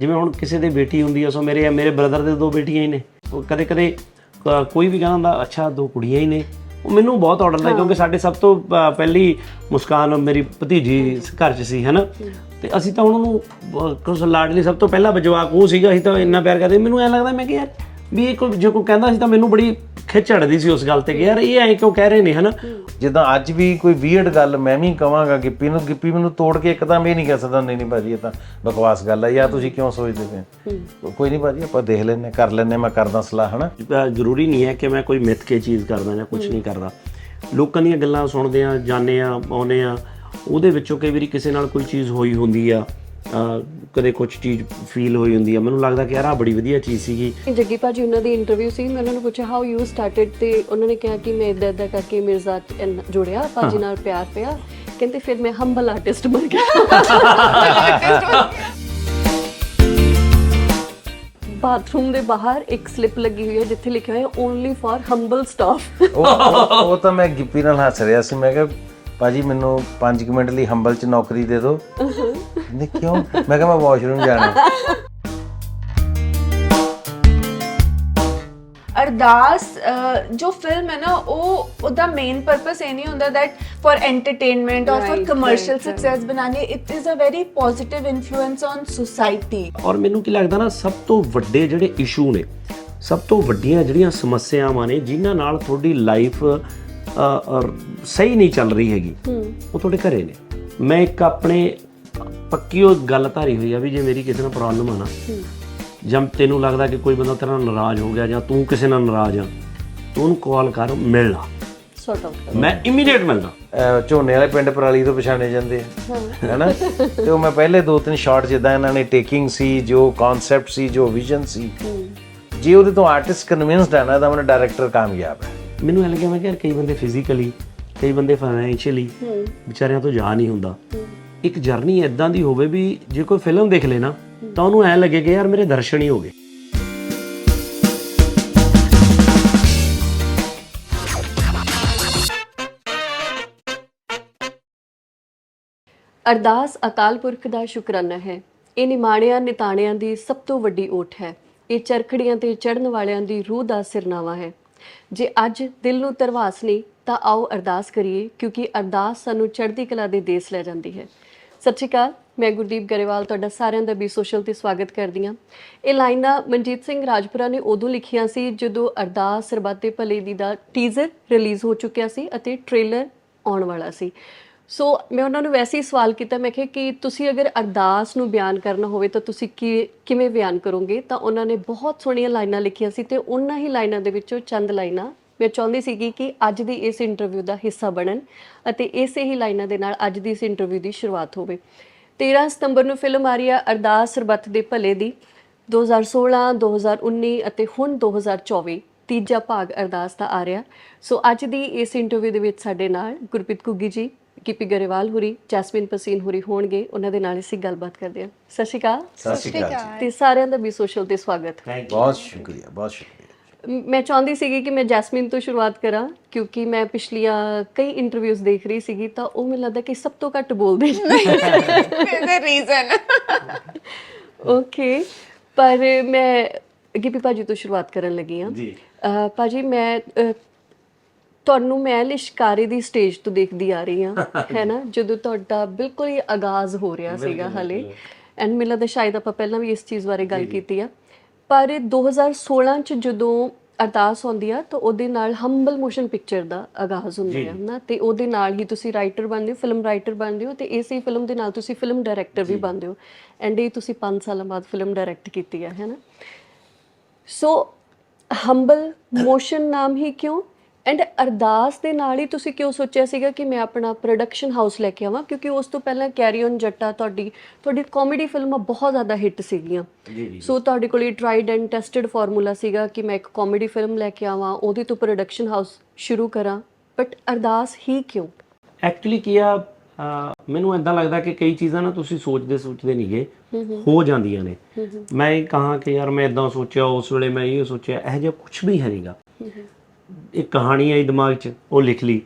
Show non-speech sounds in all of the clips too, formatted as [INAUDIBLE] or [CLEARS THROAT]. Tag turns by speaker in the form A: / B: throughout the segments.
A: ਜਿਵੇਂ ਹੁਣ ਕਿਸੇ ਦੀ ਬੇਟੀ ਹੁੰਦੀ ਆ ਸੋ ਮੇਰੇ ਮੇਰੇ ਬ੍ਰਦਰ ਦੇ ਦੋ ਬੇਟੀਆਂ ਹੀ ਨੇ। ਉਹ ਕਦੇ ਕਦੇ ਕੋਈ ਵੀ ਕਹਿੰਦਾ ਹੁੰਦਾ ਅੱਛਾ ਦੋ ਕੁੜੀਆਂ ਹੀ ਨੇ। ਉਹ ਮੈਨੂੰ ਬਹੁਤ ਆਰਡਰ ਦਾ ਕਿਉਂਕਿ ਸਾਡੇ ਸਭ ਤੋਂ ਪਹਿਲੀ ਮੁਸਕਾਨ ਮੇਰੀ ਭਤੀਜੀ ਘਰ 'ਚ ਸੀ ਹੈਨਾ? ਤੇ ਅਸੀਂ ਤਾਂ ਉਹਨੂੰ ਕੁਝ ਲਾਡਲੀ ਸਭ ਤੋਂ ਪਹਿਲਾ ਜਵਾਕ ਉਹ ਸੀਗਾ ਅਸੀਂ ਤਾਂ ਇੰਨਾ ਪਿਆਰ ਕਰਦੇ। ਮੈਨੂੰ ਐਂ ਲੱਗਦਾ ਮੈਂ ਕਿ ਯਾਰ ਵੀ ਇਹ ਕੋਈ ਜੇ ਕੋਈ ਕਹਿੰਦਾ ਸੀ ਤਾਂ ਮੈਨੂੰ ਬੜੀ ਖਿੱਚ ਚੜਦੀ ਸੀ ਉਸ ਗੱਲ ਤੇ ਕਿ ਯਾਰ ਇਹ ਐਂ ਕਿਉਂ ਕਹਿ ਰਹੇ ਨੇ ਹਨਾ?
B: ਜਿੱਦਾਂ ਅੱਜ ਵੀ ਕੋਈ ਵੀਅਰਡ ਗੱਲ ਮੈਂ ਵੀ ਕਵਾਂਗਾ ਗਿੱਪੀ ਨੂੰ ਗਿੱਪੀ ਮੈਨੂੰ ਤੋੜ ਕੇ ਇੱਕਦਮ ਇਹ ਨਹੀਂ ਕਹਿ ਸਕਦਾ ਨਹੀਂ ਨਹੀਂ ਭਾਜੀ ਇਹ ਤਾਂ ਬਕਵਾਸ ਗੱਲ ਹੈ ਜਾਂ ਤੁਸੀਂ ਕਿਉਂ ਸੋਚਦੇ ਪਏ ਹੋ? ਕੋਈ ਨਹੀਂ ਭਾਜੀ ਆਪਾਂ ਦੇਖ ਲੈਨੇ ਕਰ ਲੈਨੇ ਮੈਂ ਕਰਦਾ ਸਲਾਹ ਹਨਾ?
A: ਜ਼ਰੂਰੀ ਨਹੀਂ ਹੈ ਕਿ ਮੈਂ ਕੋਈ ਮਿੱਥ ਕੇ ਚੀਜ਼ ਕਰਦਾ ਜਾਂ ਕੁਝ ਨਹੀਂ ਕਰਦਾ। ਲੋਕਾਂ ਦੀਆਂ ਗੱਲਾਂ ਸੁਣਦੇ ਆ ਜਾਂਦੇ ਆ ਆਉਂਦੇ ਆ ਉਹਦੇ ਵਿੱਚੋਂ ਕਈ ਵਾਰੀ ਕਿਸੇ ਨਾਲ ਕੋਈ ਚੀਜ਼ ਹੋਈ ਹੁੰਦੀ ਆ ਕਦੇ ਕੁਝ ਚੀਜ਼ ਫੀਲ ਹੋਈ ਹੁੰਦੀ ਆ। ਮੈਨੂੰ ਲੱਗਦਾ ਕਿ ਯਾਰ ਆ ਬੜੀ ਵਧੀਆ ਚੀਜ਼ ਸੀਗੀ।
C: ਜੱਗੀ ਭਾਜੀ ਉਹਨਾਂ ਦੀ ਇੰਟਰਵਿਊ ਸੀ। ਮੈਂ ਉਹਨਾਂ ਨੂੰ ਪੁੱਛਿਆ ਹਾਊ ਯੂ ਸਟਾਰਟਡ ਤੇ ਉਹਨਾਂ ਨੇ ਕਿਹਾ ਕਿ ਮੈਂ ਇਦਾਂ ਇਦਾਂ ਕਰਕੇ ਮਿਰਜ਼ਾ ਜੁੜਿਆ ਭਾਜੀ ਨਾਲ ਪਿਆਰ ਪਿਆ। ਕਹਿੰਦੇ ਫਿਰ ਮੈਂ ਹੰਬਲ ਆਰਟਿਸਟ ਬਣ ਗਿਆ। ਬਾਥਰੂਮ ਦੇ ਬਾਹਰ ਇੱਕ ਸਲਿੱਪ ਲੱਗੀ ਹੋਈ ਹੈ ਜਿੱਥੇ ਲਿਖਿਆ ਹੋਇਆ ਓਨਲੀ ਫॉर ਹੰਬਲ ਸਟਾਫ
B: ਉਹ ਤਾਂ ਮੈਂ ਗਿੱਪੀ ਨਾਲ ਹੱਸ ਰਿਹਾ ਸੀ। ਮੈਂ ਕਿਹਾ ਭਾਜੀ ਮੈਨੂੰ 5 ਮਿੰਟ ਲਈ ਹੰਬਲ ਚ ਨੌਕਰੀ ਦੇ ਦਿਓ। ਕਹਿੰਦੇ ਕਿਉਂ ਮੈਂ ਕਿਹਾ ਮੈਂ ਵਾਸ਼ਰੂਮ ਜਾਣਾ।
D: ਅਰਦਾਸ ਅਹ, ਜੋ ਫਿਲਮ ਹੈ ਨਾ ਉਹ ਉਹਦਾ ਮੇਨ ਪਰਪਸ ਇਹ ਨਹੀਂ ਹੁੰਦਾ that for entertainment or for
C: Right,
D: commercial
C: right, right.
D: success ਬਣਾਣੇ it is a very positive influence on society.
A: ਔਰ ਮੈਨੂੰ ਕੀ ਲੱਗਦਾ ਨਾ ਸਭ ਤੋਂ ਵੱਡੇ ਜਿਹੜੇ ਇਸ਼ੂ ਨੇ ਸਭ ਤੋਂ ਵੱਡੀਆਂ ਜਿਹੜੀਆਂ ਸਮੱਸਿਆਵਾਂ ਨੇ ਜਿਨ੍ਹਾਂ ਨਾਲ ਤੁਹਾਡੀ ਲਾਈਫ ਸਹੀ ਨਹੀਂ ਚੱਲ ਰਹੀ ਹੈਗੀ ਉਹ ਤੁਹਾਡੇ ਘਰੇ ਨੇ। ਮੈਂ ਇੱਕ ਆਪਣੇ ਪੱਕੀ ਉਹ ਗੱਲ ਧਾਰੀ ਹੋਈ ਆ ਵੀ ਜੇ ਮੇਰੀ ਕਿਸੇ ਨਾਲ ਪ੍ਰੋਬਲਮ ਆ ਨਾ ਜਾਂ ਤੈਨੂੰ ਲੱਗਦਾ ਕਿ ਕੋਈ ਬੰਦਾ ਤੇਰੇ ਨਾਲ ਨਾਰਾਜ਼ ਹੋ ਗਿਆ ਜਾਂ ਤੂੰ ਕਿਸੇ ਨਾਲ ਨਾਰਾਜ਼ ਆ ਤੂੰ ਉਹਨੂੰ ਕਾਲ ਕਰ ਮਿਲ ਲਾ
C: ਸੌਟ ਆਊਟ
A: ਮੈਂ ਇਮੀਡੀਏਟ ਮਿਲਦਾ।
B: ਅਹ ਝੋਨੇ ਵਾਲੇ ਪਿੰਡ ਪਰਾਲੀ ਤੋਂ ਪਛਾਣੇ ਜਾਂਦੇ ਆ ਹੈਨਾ? ਤੇ ਉਹ ਮੈਂ ਪਹਿਲੇ ਦੋ ਤਿੰਨ ਸ਼ਾਟ ਜਿੱਦਾਂ ਇਹਨਾਂ ਨੇ ਟੇਕਿੰਗ ਸੀ ਜੋ ਕਨਸੈਪਟ ਸੀ ਜੋ ਵਿਜ਼ਨ ਸੀ ਜੇ ਉਹਦੇ ਤੋਂ ਆਰਟਿਸਟ ਕਨਵਿੰਸਡ ਹੈ ਨਾ ਤਾਂ ਮੇਰਾ ਡਾਇਰੈਕਟਰ ਕਾਮਯਾਬ ਹੈ।
A: ਮੈਨੂੰ ਇਹ ਲੱਗਿਆ ਮੈਂ ਕਿ ਯਾਰ ਕਈ ਬੰਦੇ ਫਿਜ਼ੀਕਲੀ ਕਈ ਬੰਦੇ ਫਾਈਨੈਂਸ਼ੀਅਲੀ ਵਿਚਾਰਿਆਂ ਤੋਂ ਜਾ ਨਹੀਂ ਹੁੰਦਾ। ਇੱਕ ਜਰਨੀ ਇਦਾਂ ਦੀ ਹੋਵੇ ਵੀ ਜੇ ਕੋਈ ਫਿਲਮ ਦੇਖ ਲੇ ਨਾ, ਤਾਂ ਉਹਨੂੰ ਐ ਲੱਗੇ ਕਿ ਯਾਰ ਮੇਰੇ ਦਰਸ਼ਨ ਹੀ ਹੋ ਗਏ।
C: ਅਰਦਾਸ ਅਕਾਲ ਪੁਰਖ ਦਾ ਸ਼ੁਕਰਾਨਾ ਹੈ। ਇਹ ਨਿਮਾਣਿਆਂ, ਨਿਤਾਣਿਆਂ ਦੀ ਸਭ ਤੋਂ ਵੱਡੀ ਓਟ ਹੈ। ਇਹ ਚਰਖੜੀਆਂ ਤੇ ਚੜਨ ਵਾਲਿਆਂ ਦੀ ਰੂਹ ਦਾ ਸਿਰਨਾਵਾ ਹੈ। ਜੇ ਅੱਜ ਦਿਲ ਨੂੰ ਤਰਵਾਸ ਨਹੀਂ, ਤਾਂ ਆਓ ਅਰਦਾਸ ਕਰੀਏ, ਕਿਉਂਕਿ ਅਰਦਾਸ ਸਾਨੂੰ ਚੜ੍ਹਦੀ ਕਲਾ ਦੇ ਦੇਸ ਲੈ ਜਾਂਦੀ ਹੈ। ਸਤਿ ਸ਼੍ਰੀ ਅਕਾਲ, ਮੈਂ ਗੁਰਦੀਪ ਗਰੇਵਾਲ, ਤੁਹਾਡਾ ਸਾਰਿਆਂ ਦਾ ਬੀ ਸੋਸ਼ਲ ਤੇ ਸਵਾਗਤ ਕਰਦੀ ਹਾਂ। ਇਹ ਲਾਈਨਾਂ ਮਨਜੀਤ ਸਿੰਘ ਰਾਜਪੁਰਾ ਨੇ ਉਦੋਂ ਲਿਖੀਆਂ ਸੀ ਜਦੋਂ ਅਰਦਾਸ ਸਰਬੱਤੇ ਭਲੇ ਦੀ ਦਾ ਟੀਜ਼ਰ ਰਿਲੀਜ਼ ਹੋ ਚੁੱਕਿਆ ਸੀ ਅਤੇ ਟ੍ਰੇਲਰ ਆਉਣ ਵਾਲਾ ਸੀ। ਸੋ ਮੈਂ ਉਹਨਾਂ ਨੂੰ ਵੈਸੇ ਹੀ ਸਵਾਲ ਕੀਤਾ, ਮੈਂ ਕਿਹਾ ਕਿ ਤੁਸੀਂ ਅਗਰ ਅਰਦਾਸ ਨੂੰ ਬਿਆਨ ਕਰਨਾ ਹੋਵੇ ਤਾਂ ਤੁਸੀਂ ਕੀ, ਕਿਵੇਂ ਬਿਆਨ ਕਰੋਗੇ? ਤਾਂ ਉਹਨਾਂ ਨੇ ਬਹੁਤ ਸੋਹਣੀਆਂ ਲਾਈਨਾਂ ਲਿਖੀਆਂ ਸੀ ਤੇ ਉਹਨਾਂ ਹੀ ਲਾਈਨਾਂ ਦੇ ਵਿੱਚੋਂ ਚੰਦ ਲਾਈਨਾਂ ਮੈਂ ਚਾਹੁੰਦੀ ਸੀਗੀ ਕਿ ਅੱਜ ਦੀ ਇਸ ਇੰਟਰਵਿਊ ਦਾ ਹਿੱਸਾ ਬਣਨ ਅਤੇ ਇਸੇ ਹੀ ਲਾਈਨਾਂ ਦੇ ਨਾਲ ਅੱਜ ਦੀ ਇਸ ਇੰਟਰਵਿਊ ਦੀ ਸ਼ੁਰੂਆਤ ਹੋਵੇ। 13 ਸਤੰਬਰ ਨੂੰ ਫਿਲਮ ਆ ਰਹੀ ਹੈ ਅਰਦਾਸ ਸਰਬੱਤ ਦੇ ਭਲੇ ਦੀ। 2016 2019 ਅਤੇ ਹੁਣ 2024 ਤੀਜਾ ਭਾਗ ਅਰਦਾਸ ਦਾ ਆ ਰਿਹਾ। ਸੋ ਅੱਜ ਦੀ ਇਸ ਇੰਟਰਵਿਊ ਦੇ ਵਿੱਚ ਸਾਡੇ ਨਾਲ ਗੁਰਪ੍ਰੀਤ ਕੁੱਗੀ ਜੀ ਕੀਪੀ ਗਰੇਵਾਲ ਹੁਰੀ ਜੈਸਮਿਨ ਪਸੀਨ ਹੁਰੀ ਹੋਣਗੇ। ਉਹਨਾਂ ਦੇ ਨਾਲ ਅਸੀਂ ਗੱਲਬਾਤ ਕਰਦੇ ਹਾਂ। ਸਤਿ ਸ਼੍ਰੀ ਅਕਾਲ।
B: ਸਤਿ ਸ਼੍ਰੀ ਅਕਾਲ
C: ਤੇ ਸਾਰਿਆਂ ਦਾ ਵੀ ਸੋਸ਼ਲ ਤੇ ਸਵਾਗਤ।
B: ਬਹੁਤ ਸ਼ੁਕਰੀਆ ਬਹੁਤ ਸ਼ੁਕਰੀਆ।
C: ਮ- ਚਾਹੁੰਦੀ ਸੀਗੀ ਕਿ ਮੈਂ ਜੈਸਮਿਨ ਤੋਂ ਸ਼ੁਰੂਆਤ ਕਰਾਂ ਕਿਉਂਕਿ ਮੈਂ ਪਿਛਲੀਆਂ ਕਈ ਇੰਟਰਵਿਊਜ਼ ਦੇਖ ਰਹੀ ਸੀਗੀ ਤਾਂ ਉਹ ਮੈਨੂੰ ਲੱਗਦਾ ਕਿ ਸਭ ਤੋਂ ਘੱਟ ਬੋਲਦੇ ਨੇ।
D: a reason
C: ਓਕੇ ਪਰ ਮੈਂ ਗਿੱਪੀ ਭਾਜੀ ਤੋਂ ਸ਼ੁਰੂਆਤ ਕਰਨ ਲੱਗੀ ਹਾਂ।
A: ਜੀ।
C: ਭਾਜੀ ਮੈਂ ਤੁਹਾਨੂੰ ਮੈਂ ਲਿਸ਼ਕਾਰੇ ਦੀ ਸਟੇਜ ਤੋਂ ਦੇਖਦੀ ਆ ਰਹੀ ਹਾਂ ਹੈ ਨਾ? ਜਦੋਂ ਤੁਹਾਡਾ ਬਿਲਕੁਲ ਹੀ ਆਗਾਜ਼ ਹੋ ਰਿਹਾ ਸੀਗਾ ਹਲੇ। ਐਂਡ ਮੈਨੂੰ ਲੱਗਦਾ ਸ਼ਾਇਦ ਆਪਾਂ ਪਹਿਲਾਂ ਵੀ ਇਸ ਚੀਜ਼ ਬਾਰੇ ਗੱਲ ਕੀਤੀ ਆ। ਪਰ 2016 ਚ ਜਦੋਂ ਅਰਦਾਸ ਹੁੰਦੀ ਆ ਤਾਂ ਉਹਦੇ ਨਾਲ ਹੰਬਲ ਮੋਸ਼ਨ ਪਿਕਚਰ ਦਾ ਆਗਾਜ਼ ਹੁੰਦਾ ਹੈ ਨਾ ਤੇ ਉਹਦੇ ਨਾਲ ਹੀ ਤੁਸੀਂ ਰਾਈਟਰ ਬਣਦੇ ਹੋ ਫਿਲਮ ਰਾਈਟਰ ਬਣਦੇ ਹੋ ਤੇ ਇਸੇ ਫਿਲਮ ਦੇ ਨਾਲ ਤੁਸੀਂ ਫਿਲਮ ਡਾਇਰੈਕਟਰ ਵੀ ਬਣਦੇ ਹੋ। ਐਂਡ ਇਹ ਤੁਸੀਂ 5 ਸਾਲਾਂ ਬਾਅਦ ਫਿਲਮ ਡਾਇਰੈਕਟ ਕੀਤੀ ਆ ਹੈ ਨਾ ਸੋ ਹੰਬਲ ਮੋਸ਼ਨ ਨਾਮ ਹੀ ਕਿਉਂ? ਐਂਡ ਅਰਦਾਸ ਦੇ ਨਾਲ ਹੀ ਤੁਸੀਂ ਕਿਉਂ ਸੋਚਿਆ ਸੀਗਾ ਕਿ ਮੈਂ ਆਪਣਾ ਪ੍ਰੋਡਕਸ਼ਨ ਹਾਊਸ ਲੈ ਕੇ ਆਵਾਂ? ਕਿਉਂਕਿ ਉਸ ਤੋਂ ਪਹਿਲਾਂ ਕੈਰੀ ਔਨ ਜੱਟਾ ਤੁਹਾਡੀ ਤੁਹਾਡੀ ਕਾਮੇਡੀ ਫਿਲਮਾਂ ਬਹੁਤ ਜ਼ਿਆਦਾ ਹਿੱਟ ਸੀਗੀਆਂ। ਸੋ ਤੁਹਾਡੇ ਕੋਲ ਇਹ ਟ੍ਰਾਈਡ ਐਂਡ ਟੈਸਟਡ ਫਾਰਮੂਲਾ ਸੀਗਾ ਕਿ ਮੈਂ ਇੱਕ ਕਾਮੇਡੀ ਫਿਲਮ ਲੈ ਕੇ ਆਵਾਂ ਉਹਦੇ ਤੋਂ ਪ੍ਰੋਡਕਸ਼ਨ ਹਾਊਸ ਸ਼ੁਰੂ ਕਰਾਂ। ਬਟ ਅਰਦਾਸ ਹੀ ਕਿਉਂ?
A: ਐਕਚੁਅਲੀ ਕੀ ਆ ਮੈਨੂੰ ਇਦਾਂ ਲੱਗਦਾ ਕਿ ਕਈ ਚੀਜ਼ਾਂ ਨਾ ਤੁਸੀਂ ਸੋਚਦੇ ਸੋਚਦੇ ਨਹੀਂਗੇ ਹੋ ਜਾਂਦੀਆਂ ਨੇ। ਮੈਂ ਇਹ ਕਹਾਂ ਕਿ ਯਾਰ ਮੈਂ ਇਦਾਂ ਸੋਚਿਆ ਉਸ ਵੇਲੇ ਮੈਂ ਇਹ ਸੋਚਿਆ ਇਹ ਜਿਹਾ ਕੁਝ ਵੀ ਹੈ ਨਹੀਂਗਾ ਇੱਕ ਕਹਾਣੀ ਆਈ ਦਿਮਾਗ 'ਚ ਉਹ ਲਿਖ ਲਈ।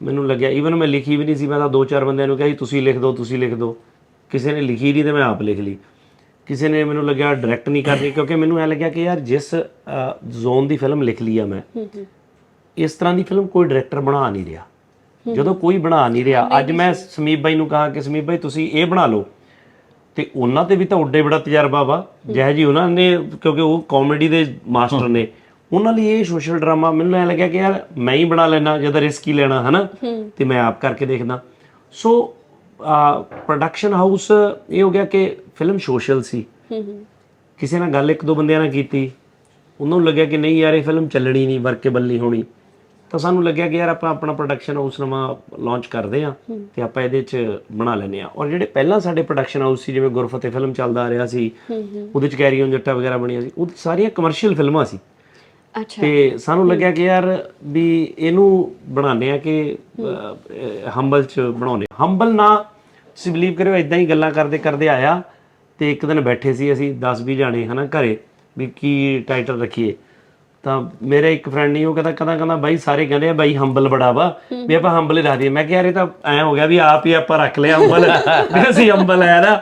A: ਮੈਨੂੰ ਲੱਗਿਆ ਈਵਨ ਮੈਂ ਲਿਖੀ ਵੀ ਨਹੀਂ ਸੀ ਮੈਂ ਤਾਂ ਦੋ ਚਾਰ ਬੰਦਿਆਂ ਨੂੰ ਕਿਹਾ ਸੀ ਤੁਸੀਂ ਲਿਖ ਦਿਓ ਤੁਸੀਂ ਲਿਖ ਦਿਓ ਕਿਸੇ ਨੇ ਲਿਖੀ ਨਹੀਂ ਤੇ ਮੈਂ ਆਪ ਲਿਖ ਲਈ। ਕਿਸੇ ਨੇ ਮੈਨੂੰ ਲੱਗਿਆ ਡਾਇਰੈਕਟ ਨਹੀਂ ਕਰਨੀ ਕਿਉਂਕਿ ਮੈਨੂੰ ਐ ਲੱਗਿਆ ਕਿ ਯਾਰ ਜਿਸ ਜ਼ੋਨ ਦੀ ਫਿਲਮ ਲਿਖ ਲਈ ਆ ਮੈਂ ਇਸ ਤਰ੍ਹਾਂ ਦੀ ਫਿਲਮ ਕੋਈ ਡਾਇਰੈਕਟਰ ਬਣਾ ਨਹੀਂ ਰਿਹਾ। ਜਦੋਂ ਕੋਈ ਬਣਾ ਨਹੀਂ ਰਿਹਾ ਅੱਜ ਮੈਂ ਸਮੀਪ ਬਾਈ ਨੂੰ ਕਹਾ ਕਿ ਸਮੀਪ ਬਾਈ ਤੁਸੀਂ ਇਹ ਬਣਾ ਲਓ। ਤੇ ਉਹਨਾਂ ਤੇ ਵੀ ਤਾਂ ਉੱਡੇ ਬੜਾ ਤਜਰਬਾ ਵਾ। ਜਿਹੇ ਜੀ ਉਹਨਾਂ ਨੇ ਕਿਉਂਕਿ ਉਹ ਕਾਮੇਡੀ ਦੇ ਮਾਸਟਰ ਨੇ। ਉਹਨਾਂ ਲਈ ਇਹ ਸੋਸ਼ਲ ਡਰਾਮਾ ਮੈਨੂੰ ਐ ਲੱਗਿਆ ਕਿ ਯਾਰ ਮੈਂ ਹੀ ਬਣਾ ਲੈਣਾ ਜਦ ਰਿਸਕ ਹੀ ਲੈਣਾ ਹਨਾ? ਤੇ ਮੈਂ ਆਪ ਕਰਕੇ ਦੇਖਦਾ। ਸੋ ਪ੍ਰੋਡਕਸ਼ਨ ਹਾਊਸ ਇਹ ਹੋ ਗਿਆ ਕਿ ਫਿਲਮ ਸੋਸ਼ਲ ਸੀ। ਕਿਸੇ ਨਾਲ ਗੱਲ ਇੱਕ ਦੋ ਬੰਦਿਆਂ ਨਾਲ ਕੀਤੀ। ਉਹਨਾਂ ਨੂੰ ਲੱਗਿਆ ਕਿ ਨਹੀਂ ਯਾਰ ਇਹ ਫਿਲਮ ਚੱਲਣੀ ਨਹੀਂ ਵਰਕੇਬਲ ਨਹੀਂ ਹੋਣੀ। ਤਾਂ ਸਾਨੂੰ ਲੱਗਿਆ ਕਿ ਯਾਰ ਆਪਾਂ ਆਪਣਾ ਪ੍ਰੋਡਕਸ਼ਨ ਹਾਊਸ ਨਵਾਂ ਲਾਂਚ ਕਰਦੇ ਆ ਤੇ ਆਪਾਂ ਇਹਦੇ 'ਚ ਬਣਾ ਲੈਨੇ ਆ ਔਰ ਜਿਹੜੇ ਪਹਿਲਾਂ ਸਾਡੇ ਪ੍ਰੋਡਕਸ਼ਨ ਹਾਊਸ ਸੀ ਜਿਵੇਂ ਗੁਰਫਤਿਹ ਫਿਲਮ ਚੱਲਦਾ ਆ ਰਿਹਾ ਸੀ ਉਹਦੇ 'ਚ ਕੈਰੀ ਔਨ ਜੱਟਾ ਵਗੈਰਾ ਬਣੀਆਂ ਸੀ ਉਹ ਸਾਰੀਆਂ ਕਮਰਸ਼ੀਅਲ ਫਿਲਮਾਂ ਸੀ। ਤੇ ਸਾਨੂੰ ਲੱਗਿਆ ਕਿ ਯਾਰ ਵੀ ਇਹਨੂੰ ਬਣਾਉਂਦੇ ਆ ਕਿ ਹੰਬਲ ਚ ਬਣਾਉਨੇ ਹੰਬਲ ਨਾ ਤੁਸੀਂ ਬਲੀਵ ਕਰਿਓ ਇਦਾਂ ਹੀ ਗੱਲਾਂ ਕਰਦੇ ਕਰਦੇ ਆਇਆ ਤੇ ਇੱਕ ਦਿਨ ਬੈਠੇ ਸੀ ਅਸੀਂ 10 20 ਜਾਣੇ ਹਨਾ ਘਰੇ ਵੀ ਕੀ ਟਾਈਟਲ ਰੱਖੀਏ। ਤਾਂ ਮੇਰੇ ਇੱਕ ਫਰੈਂਡ ਨਹੀਂ ਉਹ ਕਹਿੰਦਾ ਕਹਿੰਦਾ ਕਹਿੰਦਾ ਬਾਈ ਸਾਰੇ ਕਹਿੰਦੇ ਆ ਬਾਈ ਹੰਬਲ ਬੜਾ ਵਾ। ਵੀ ਆਪਾਂ ਹੰਬਲ ਹੀ ਰੱਖ ਦਈਏ। ਮੈਂ ਕਿਹਾ ਯਾਰ ਇਹ ਤਾਂ ਐ ਹੋ ਗਿਆ ਵੀ ਆਪ ਹੀ ਆਪਾਂ ਰੱਖ ਲਿਆ ਹੰਬਲ [LAUGHS] ਵੀ ਅਸੀਂ ਹੰਬਲ ਹੈ ਨਾ।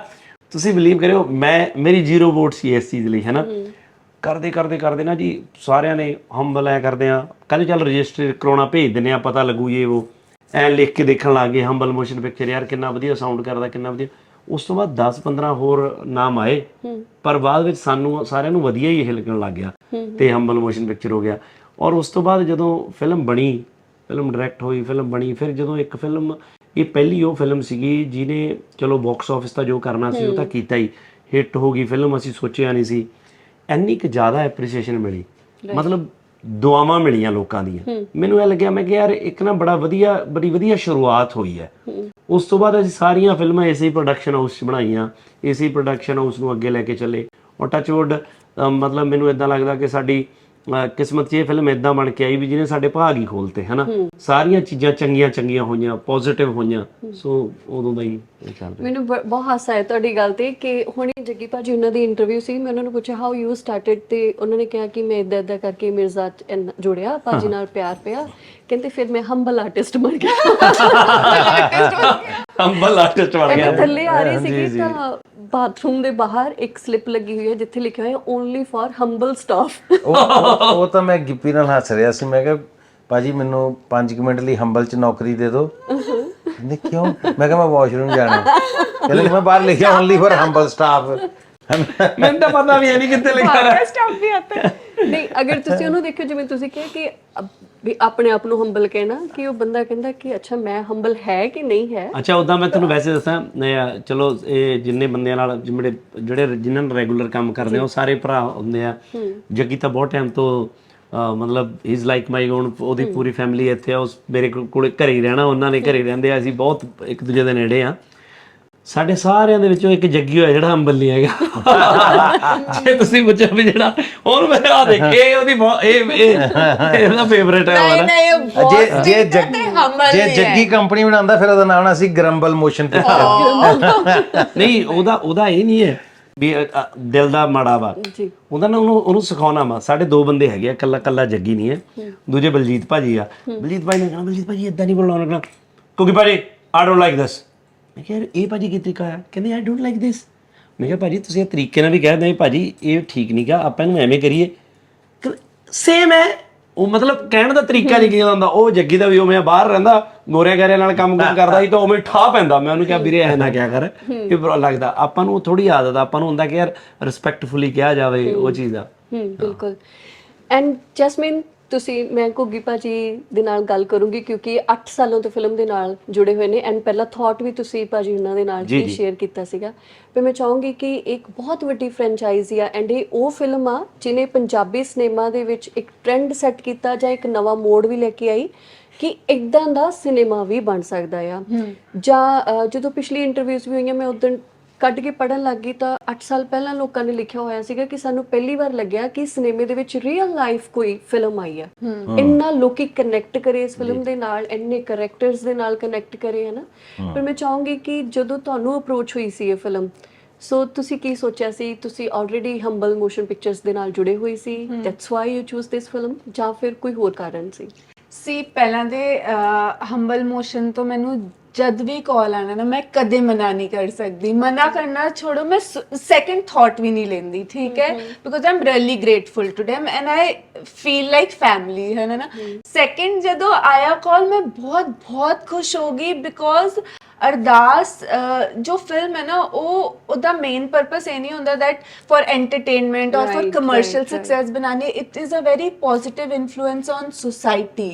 A: ਤੁਸੀਂ ਬਲੀਵ ਕਰਿਓ ਮੈਂ ਮੇਰੀ ਜ਼ੀਰੋ ਵੋਟ ਸੀ ਇਸ ਚੀਜ਼ ਲਈ ਹਨਾ। ਕਰਦੇ ਕਰਦੇ ਕਰਦੇ ਨਾ ਜੀ ਸਾਰਿਆਂ ਨੇ ਹੰਬਲ ਐ ਕਰਦੇ ਆ। ਕਹਿੰਦੇ ਚੱਲ ਰਜਿਸਟਰ ਕਰਾਉਣਾ ਭੇਜ ਦਿੰਨੇ ਆ ਪਤਾ ਲੱਗੂ ਇਹ ਉਹ ਐ ਲਿਖ ਕੇ ਦੇਖਣ ਲੱਗ ਗਏ ਹੰਬਲ ਮੋਸ਼ਨ ਪਿਕਚਰ ਯਾਰ ਕਿੰਨਾ ਵਧੀਆ ਸਾਊਂਡ ਕਰਦਾ ਕਿੰਨਾ ਵਧੀਆ। ਉਸ ਤੋਂ ਬਾਅਦ 10 15 ਹੋਰ ਨਾਮ ਆਏ ਪਰ ਬਾਅਦ ਵਿੱਚ ਸਾਨੂੰ ਸਾਰਿਆਂ ਨੂੰ ਵਧੀਆ ਹੀ ਇਹ ਲੱਗਣ ਲੱਗ ਗਿਆ ਤੇ ਹੰਬਲ ਮੋਸ਼ਨ ਪਿਕਚਰ ਹੋ ਗਿਆ। ਔਰ ਉਸ ਤੋਂ ਬਾਅਦ ਜਦੋਂ ਫਿਲਮ ਬਣੀ ਫਿਲਮ ਡਾਇਰੈਕਟ ਹੋਈ ਫਿਲਮ ਬਣੀ ਫਿਰ ਜਦੋਂ ਇੱਕ ਫਿਲਮ ਇਹ ਪਹਿਲੀ ਉਹ ਫਿਲਮ ਸੀਗੀ ਜਿਹਨੇ ਚਲੋ ਬਾਕਸ ਆਫਿਸ ਤਾਂ ਜੋ ਕਰਨਾ ਸੀ ਉਹ ਤਾਂ ਕੀਤਾ ਹੀ। ਹਿੱਟ ਹੋ ਗਈ ਫਿਲਮ ਅਸੀਂ ਸੋਚਿਆ ਨਹੀਂ ਸੀ। ਇੰਨੀ ਕੁ ਜ਼ਿਆਦਾ ਐਪਰੀਸੀਏਸ਼ਨ ਮਿਲੀ। ਮਤਲਬ ਦੁਆਵਾਂ ਮਿਲੀਆਂ ਲੋਕਾਂ ਦੀਆਂ। ਮੈਨੂੰ ਇਹ ਲੱਗਿਆ ਮੈਂ ਕਿ ਯਾਰ ਇੱਕ ਨਾ ਬੜਾ ਵਧੀਆ ਬੜੀ ਵਧੀਆ ਸ਼ੁਰੂਆਤ ਹੋਈ ਹੈ। ਉਸ ਤੋਂ ਬਾਅਦ ਅਸੀਂ ਸਾਰੀਆਂ ਫਿਲਮਾਂ ਇਸੇ ਪ੍ਰੋਡਕਸ਼ਨ ਹਾਊਸ 'ਚ ਬਣਾਈਆਂ ਇਸੇ ਪ੍ਰੋਡਕਸ਼ਨ ਹਾਊਸ ਨੂੰ ਅੱਗੇ ਲੈ ਕੇ ਚੱਲੇ। ਔਰ ਟੱਚਵੁੱਡ ਮਤਲਬ ਮੈਨੂੰ ਇਦਾਂ ਲੱਗਦਾ ਕਿ ਸਾਡੀ ਕਿਸਮਤ 'ਚ ਇਹ ਫਿਲਮ ਇਦਾਂ ਬਣ ਕੇ ਆਈ ਵੀ ਜਿਹਨੇ ਸਾਡੇ ਭਾਗ ਹੀ ਖੋਲਤੇ ਹਨਾ? ਸਾਰੀਆਂ ਚੀਜ਼ਾਂ ਚੰਗੀਆਂ ਚੰਗੀਆਂ ਹੋਈਆਂ ਪੋਜ਼ਿਟਿਵ ਹੋਈਆਂ ਸੋ ਉਦੋਂ ਦਾ ਹੀ ਇਹ ਚੱਲ ਰਿਹਾ।
C: ਮੈਨੂੰ ਬਹੁਤ ਹਾਸਾ ਆਇਆ ਤੁਹਾਡੀ ਗੱਲ ਤੇ ਕਿ ਹੁਣੇ ਜੱਗੀ ਭਾਜੀ ਉਹਨਾਂ ਦੀ ਇੰਟਰਵਿਊ ਸੀ ਮੈਂ ਉਹਨਾਂ ਨੂੰ ਪੁੱਛਿਆ ਹਾਊ ਯੂ ਸਟਾਰਟਡ ਤੇ ਉਹਨਾਂ ਨੇ ਕਿਹਾ ਕਿ ਮੈਂ ਇਦਾਂ ਇਦਾਂ ਕਰਕੇ ਮਿਰਜ਼ਾ ਜੁੜਿਆ ਭਾਜੀ ਨਾਲ ਪਿਆਰ ਪਿਆ। ਕਹਿੰਦੇ ਫਿਰ ਮੈਂ ਹੰਬਲ ਆਰਟਿਸਟ ਬਣ ਗਿਆ। [LAUGHS]
A: ਅੰਬਲ ਆਰਟਿਸਟ ਬਣ ਗਿਆ।
C: ਥੱਲੇ ਆ ਰਹੀ ਸੀਗੀ ਤਾਂ ਬਾਥਰੂਮ ਦੇ ਬਾਹਰ ਇੱਕ ਸਲਿੱਪ ਲੱਗੀ ਹੋਈ ਹੈ ਜਿੱਥੇ ਲਿਖਿਆ ਹੋਇਆ ਓਨਲੀ ਫॉर ਹੰਬਲ ਸਟਾਫ
B: ਉਹ ਤਾਂ ਮੈਂ ਗਿੱਪੀ ਨਾਲ ਹੱਸ ਰਿਹਾ ਸੀ। ਮੈਂ ਕਿਹਾ ਭਾਜੀ ਮੈਨੂੰ 5 ਮਿੰਟ ਲਈ ਹੰਬਲ ਚ ਨੌਕਰੀ ਦੇ ਦਿਓ। ਨੇ ਕਿਉਂ? ਮੈਂ ਕਿਹਾ ਮੈਂ ਵਾਸ਼ਰੂਮ ਜਾਣਾ। ਕਹਿੰਦੇ ਮੈਂ ਬਾਹਰ ਲਿਖਿਆ ਓਨਲੀ ਫॉर ਹੰਬਲ ਸਟਾਫ
A: ਮੈਨੂੰ ਤਾਂ ਪਤਾ ਵੀ ਨਹੀਂ ਕਿੱਥੇ ਲਿਖਿਆ
D: ਰਿਹਾ ਸਟਾਫ ਵੀ ਆਤਾ
C: ਨਹੀਂ ਅਗਰ ਤੁਸੀਂ ਉਹਨੂੰ ਦੇਖਿਓ ਜਿਵੇਂ ਤੁਸੀਂ ਕਿਹਾ ਕਿ ਵੀ ਆਪਣੇ ਆਪ ਨੂੰ ਹੰਬਲ ਕਹਿਣਾ ਕਿ ਉਹ ਬੰਦਾ ਕਹਿੰਦਾ ਕਿ ਅੱਛਾ ਮੈਂ ਹੰਬਲ ਹੈ ਕਿ ਨਹੀਂ ਹੈ?
A: ਅੱਛਾ ਉਦਾਂ ਮੈਂ ਤੁਹਾਨੂੰ ਵੈਸੇ ਦੱਸਾਂ ਇਹ ਚਲੋ ਇਹ ਜਿੰਨੇ ਬੰਦਿਆਂ ਨਾਲ ਜਿਹੜੇ ਜਿਹੜੇ ਜਿਨ੍ਹਾਂ ਨਾਲ ਰੈਗੂਲਰ ਕੰਮ ਕਰਦੇ ਆ ਉਹ ਸਾਰੇ ਭਰਾ ਹੁੰਦੇ ਆ। ਜੱਗੀ ਤਾਂ ਬਹੁਤ ਟਾਈਮ ਤੋਂ ਅਹ, ਮਤਲਬ ਇਜ਼ ਲਾਈਕ ਮਾਈ ਓਨ ਉਹਦੀ ਪੂਰੀ ਫੈਮਿਲੀ ਇੱਥੇ ਆ ਉਸ ਮੇਰੇ ਕੋਲ ਕੋਲੇ ਘਰੇ ਹੀ ਰਹਿਣਾ ਉਹਨਾਂ ਨੇ ਘਰੇ ਰਹਿੰਦੇ ਆ ਅਸੀਂ ਬਹੁਤ ਇੱਕ ਦੂਜੇ ਦੇ ਨੇੜੇ ਆ। ਸਾਡੇ ਸਾਰਿਆਂ ਦੇ ਵਿੱਚੋਂ ਇੱਕ ਜੱਗੀ ਹੋਇਆ ਜਿਹੜਾ ਅੰਬਲੀ ਹੈਗਾ। ਜੇ ਤੁਸੀਂ ਪੁੱਛੋ ਵੀ ਜਿਹੜਾ ਉਹਨੂੰ ਮੈਂ ਆ ਦੇਖ ਇਹ ਉਹਦੀ ਇਹ ਇਹ ਇਹਦਾ ਫੇਵਰੇਟ ਹੈ
D: ਨਹੀਂ
B: ਜੇ ਜੇ ਜੱਗ ਜੇ ਜੱਗੀ ਕੰਪਨੀ ਬਣਾਉਂਦਾ ਫਿਰ ਉਹਦਾ ਨਾਮ ਨਾ ਸੀ ਗਰੰਬਲ ਮੋਸ਼ਨ ਪਿਕਚਰ
A: ਨਹੀਂ ਉਹਦਾ ਉਹਦਾ ਇਹ ਨਹੀਂ ਹੈ ਵੀ ਦਿਲ ਦਾ ਮਾੜਾ ਵਾ। ਉਹਦਾ ਨਾ ਉਹਨੂੰ ਉਹਨੂੰ ਸਿਖਾਉਣਾ ਵਾ। ਸਾਡੇ ਦੋ ਬੰਦੇ ਹੈਗੇ ਆ ਕੱਲਾ ਕੱਲਾ ਜੱਗੀ ਨਹੀਂ ਹੈ। ਦੂਜੇ ਬਲਜੀਤ ਭਾਜੀ ਆ। ਬਲਜੀਤ ਭਾਈ ਨੇ ਕਹਣਾ ਬਲਜੀਤ ਭਾਜੀ ਇਦਾਂ ਨਹੀਂ ਬੋਲਣਾ ਕਿਉਂਕਿ ਭਾਜੀ ਆਈ ਡੋਨਟ ਲਾਈਕ ਦਿਸ ਮੈਂ ਕਿਹਾ ਯਾਰ ਇਹ ਭਾਜੀ ਕੀ ਤਰੀਕਾ ਆ? ਕਹਿੰਦੇ ਆਈ ਡੋਨਟ ਲਾਈਕ ਦਿਸ ਮੈਂ ਕਿਹਾ ਭਾਜੀ ਤੁਸੀਂ ਇਹ ਤਰੀਕੇ ਨਾਲ ਵੀ ਕਹਿ ਦਿੰਦੇ ਭਾਜੀ ਇਹ ਠੀਕ ਨਹੀਂ ਗਾ ਆਪਾਂ ਇਹਨੂੰ ਐਵੇਂ ਕਰੀਏ। ਸੇਮ ਹੈ। ਉਹ ਮਤਲਬ ਕਹਿਣ ਦਾ ਤਰੀਕਾ ਨਹੀਂ ਕਿਹਾ ਹੁੰਦਾ ਉਹ ਜੱਗੀ ਦਾ ਵੀ ਉਵੇਂ ਆ, ਬਾਹਰ ਰਹਿੰਦਾ ਗੋਰਿਆਂ ਗਾਰਿਆਂ ਨਾਲ ਕੰਮ ਕੰਮ ਕਰਦਾ ਸੀ ਤਾਂ ਉਵੇਂ ਠਾ ਪੈਂਦਾ। ਮੈਂ ਉਹਨੂੰ ਕਿਹਾ ਵੀਰੇ ਐ ਨਾ ਕਿਆ ਕਰ ਇਹ ਬੁਰਾ ਲੱਗਦਾ। ਆਪਾਂ ਨੂੰ ਥੋੜੀ ਆਦਤ ਆ ਆਪਾਂ ਨੂੰ ਹੁੰਦਾ ਕਿ ਯਾਰ ਰਿਸਪੈਕਟਫੁਲੀ ਕਿਹਾ ਜਾਵੇ ਉਹ ਚੀਜ਼ ਦਾ
C: ਹਮ ਬਿਲਕੁਲ। ਐਂਡ ਜਸਮਿਨ ਤੁਸੀਂ ਮੈਂ ਘੁੱਗੀ ਭਾਜੀ ਦੇ ਨਾਲ ਗੱਲ ਕਰੂੰਗੀ ਕਿਉਂਕਿ 8 ਸਾਲਾਂ ਤੋਂ ਫਿਲਮ ਦੇ ਨਾਲ ਜੁੜੇ ਹੋਏ ਨੇ ਐਂਡ ਪਹਿਲਾ ਥਾਟ ਵੀ ਤੁਸੀਂ ਭਾਜੀ ਉਹਨਾਂ ਦੇ ਨਾਲ ਹੀ ਸ਼ੇਅਰ ਕੀਤਾ ਸੀਗਾ। ਪਰ ਮੈਂ ਚਾਹੂੰਗੀ ਕਿ ਇੱਕ ਬਹੁਤ ਵੱਡੀ ਫਰੈਂਚਾਈਜ਼ੀ ਆ ਐਂਡ ਇਹ ਉਹ ਫਿਲਮ ਆ ਜਿਹਨੇ ਪੰਜਾਬੀ ਸਿਨੇਮਾ ਦੇ ਵਿੱਚ ਇੱਕ ਟ੍ਰੈਂਡ ਸੈੱਟ ਕੀਤਾ ਜਾਂ ਇੱਕ ਨਵਾਂ ਮੋੜ ਵੀ ਲੈ ਕੇ ਆਈ ਕਿ ਇਦਾਂ ਦਾ ਸਿਨੇਮਾ ਵੀ ਬਣ ਸਕਦਾ ਆ। ਜਾਂ ਜਦੋਂ ਪਿਛਲੀ ਇੰਟਰਵਿਊਜ਼ ਵੀ ਹੋਈਆਂ ਮੈਂ ਉਦੋਂ ਕੱਢ ਕੇ ਪੜਨ ਲੱਗ ਗਈ ਤਾਂ 8 ਸਾਲ ਪਹਿਲਾਂ ਲੋਕਾਂ ਨੇ ਲਿਖਿਆ ਹੋਇਆ ਸੀਗਾ ਕਿ ਸਾਨੂੰ ਪਹਿਲੀ ਵਾਰ ਲੱਗਿਆ ਕਿ ਸਿਨੇਮੇ ਦੇ ਵਿੱਚ ਰੀਅਲ ਲਾਈਫ ਕੋਈ ਫਿਲਮ ਆਈ ਆ। ਇੰਨਾ ਲੋਕੀ ਕਨੈਕਟ ਕਰੇ ਇਸ ਫਿਲਮ ਦੇ ਨਾਲ ਇੰਨੇ ਕੈਰੈਕਟਰਸ ਦੇ ਨਾਲ ਕਨੈਕਟ ਕਰੇ ਹੈ। ਨਾ ਪਰ ਮੈਂ ਚਾਹੂੰਗੀ ਕਿ ਜਦੋਂ ਤੁਹਾਨੂੰ ਅਪਰੋਚ ਹੋਈ ਸੀ ਇਹ ਫਿਲਮ ਸੋ ਤੁਸੀਂ ਕੀ ਸੋਚਿਆ ਸੀ? ਤੁਸੀਂ ਆਲਰੇਡੀ ਹੰਬਲ ਮੋਸ਼ਨ ਪਿਕਚਰਸ ਦੇ ਨਾਲ ਜੁੜੇ ਹੋਏ ਸੀ। That's why you choose this film ਜਾਂ ਫਿਰ ਕੋਈ ਹੋਰ ਕਾਰਨ ਸੀ?
D: ਸੀ ਪਹਿਲਾਂ ਦੇ ਹੰਬਲ ਮੋਸ਼ਨ ਤੋਂ ਮੈਨੂੰ ਜਦ ਵੀ ਕਾਲ ਆਣਾ ਨਾ ਮੈਂ ਕਦੇ ਮਨਾ ਨਹੀਂ ਕਰ ਸਕਦੀ। ਮਨਾ ਕਰਨਾ ਛੋੜੋ ਮੈਂ ਸੈਕੰਡ ਥਾਟ ਵੀ ਨਹੀਂ ਲੈਂਦੀ ਠੀਕ ਹੈ? Because I'm really grateful to them and I feel like family ਹੈ ਨਾ ਸੈਕੰਡ ਜਦੋਂ ਆਇਆ ਕਾਲ ਮੈਂ ਬਹੁਤ ਬਹੁਤ ਖੁਸ਼ ਹੋ ਗਈ ਬਿਕੋਜ਼ ਅਰਦਾਸ ਅਹ, ਜੋ ਫਿਲਮ ਹੈ ਨਾ ਉਹ ਉਹਦਾ ਮੇਨ ਪਰਪਸ ਇਹ ਨਹੀਂ ਹੁੰਦਾ that for entertainment or for
C: Right,
D: commercial
C: right, right.
D: success बनाने it is a very positive influence on society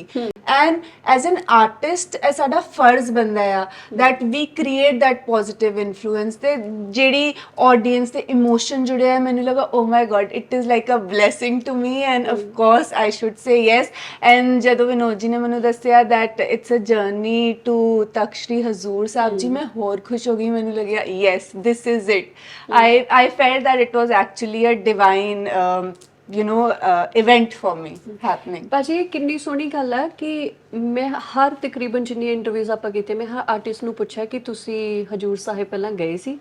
D: and as an artist ਇਹ ਸਾਡਾ ਫਰਜ਼ ਬਣਦਾ ਆ that we create that positive influence ਤੇ ਜਿਹੜੀ audience ਤੇ emotion ਜੁੜਿਆ ਹੈ ਮੈਨੂੰ ਲੱਗਾ oh my god it is like a blessing to me and of course I should say yes and ਜਦੋਂ ਵਿਨੋਦ ਜੀ ਨੇ ਮੈਨੂੰ ਦੱਸਿਆ that it's a journey to ਤਖਤ ਸ਼੍ਰੀ ਹਜ਼ੂਰ ਸਾਹਿਬ ਜੀ ਮੈਂ ਹੋਰ ਖੁਸ਼ ਹੋ ਗਈ ਮੈਨੂੰ ਲੱਗਿਆ yes this is it. I I felt that it was actually a divine um, you know uh, event for me happening.
C: ਭਾਜੀ ਕਿੰਨੀ ਸੋਹਣੀ ਗੱਲ ਹੈ ਕਿ ਮੈਂ ਹਰ ਤਕਰੀਬਨ ਜਿੰਨੀ ਇੰਟਰਵਿਊਜ਼ ਆਪਾਂ ਕੀਤੇ ਮੈਂ ਹਰ ਆਰਟਿਸਟ ਨੂੰ ਪੁੱਛਿਆ ਕਿ ਤੁਸੀਂ ਹਜੂਰ ਸਾਹਿਬ ਪਹਿਲਾਂ ਗਏ ਸੀ।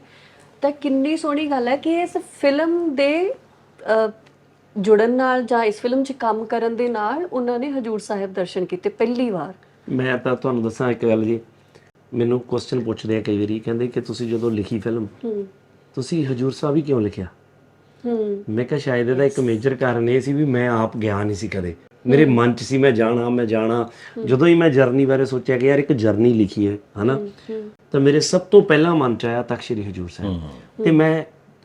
C: ਤਾਂ ਕਿੰਨੀ ਸੋਹਣੀ ਗੱਲ ਹੈ ਕਿ ਇਸ ਫਿਲਮ ਦੇ ਜੁੜਨ ਨਾਲ ਜਾਂ ਇਸ ਫਿਲਮ 'ਚ ਕੰਮ ਕਰਨ ਦੇ ਨਾਲ ਉਹਨਾਂ ਨੇ ਹਜੂਰ ਸਾਹਿਬ ਦਰਸ਼ਨ ਕੀਤੇ ਪਹਿਲੀ ਵਾਰ।
A: ਮੈਂ ਤਾਂ ਤੁਹਾਨੂੰ ਦੱਸਾਂ ਇੱਕ ਗੱਲ ਜੀ ਮੈਨੂੰ ਕੁਐਸਚਨ ਪੁੱਛਦੇ ਆ ਕਈ ਵਾਰੀ ਕਹਿੰਦੇ ਕਿ ਤੁਸੀਂ ਜਦੋਂ ਲਿਖੀ ਫਿਲਮ
C: ਹੂੰ।
A: ਤੁਸੀਂ ਹਜੂਰ ਸਾਹਿਬ ਹੀ ਕਿਉਂ ਲਿਖਿਆ?
C: ਹੂੰ।
A: ਮੈਂ ਕਿਹਾ ਸ਼ਾਇਦ ਇਹਦਾ ਇੱਕ ਮੇਜਰ ਕਾਰਨ ਇਹ ਸੀ ਵੀ ਮੈਂ ਆਪ ਗਿਆ ਨਹੀਂ ਸੀ ਕਦੇ। ਮੇਰੇ ਮਨ 'ਚ ਸੀ ਮੈਂ ਜਾਣਾ ਮੈਂ ਜਾਣਾ। ਜਦੋਂ ਹੀ ਮੈਂ ਜਰਨੀ ਬਾਰੇ ਸੋਚਿਆ ਕਿ ਯਾਰ ਇੱਕ ਜਰਨੀ ਲਿਖੀ ਹੈ ਹਨਾ? ਤਾਂ ਮੇਰੇ ਸਭ ਤੋਂ ਪਹਿਲਾਂ ਮਨ 'ਚ ਆਇਆ ਤਖਤ ਸ਼੍ਰੀ ਹਜੂਰ ਸਾਹਿਬ। ਤੇ ਮੈਂ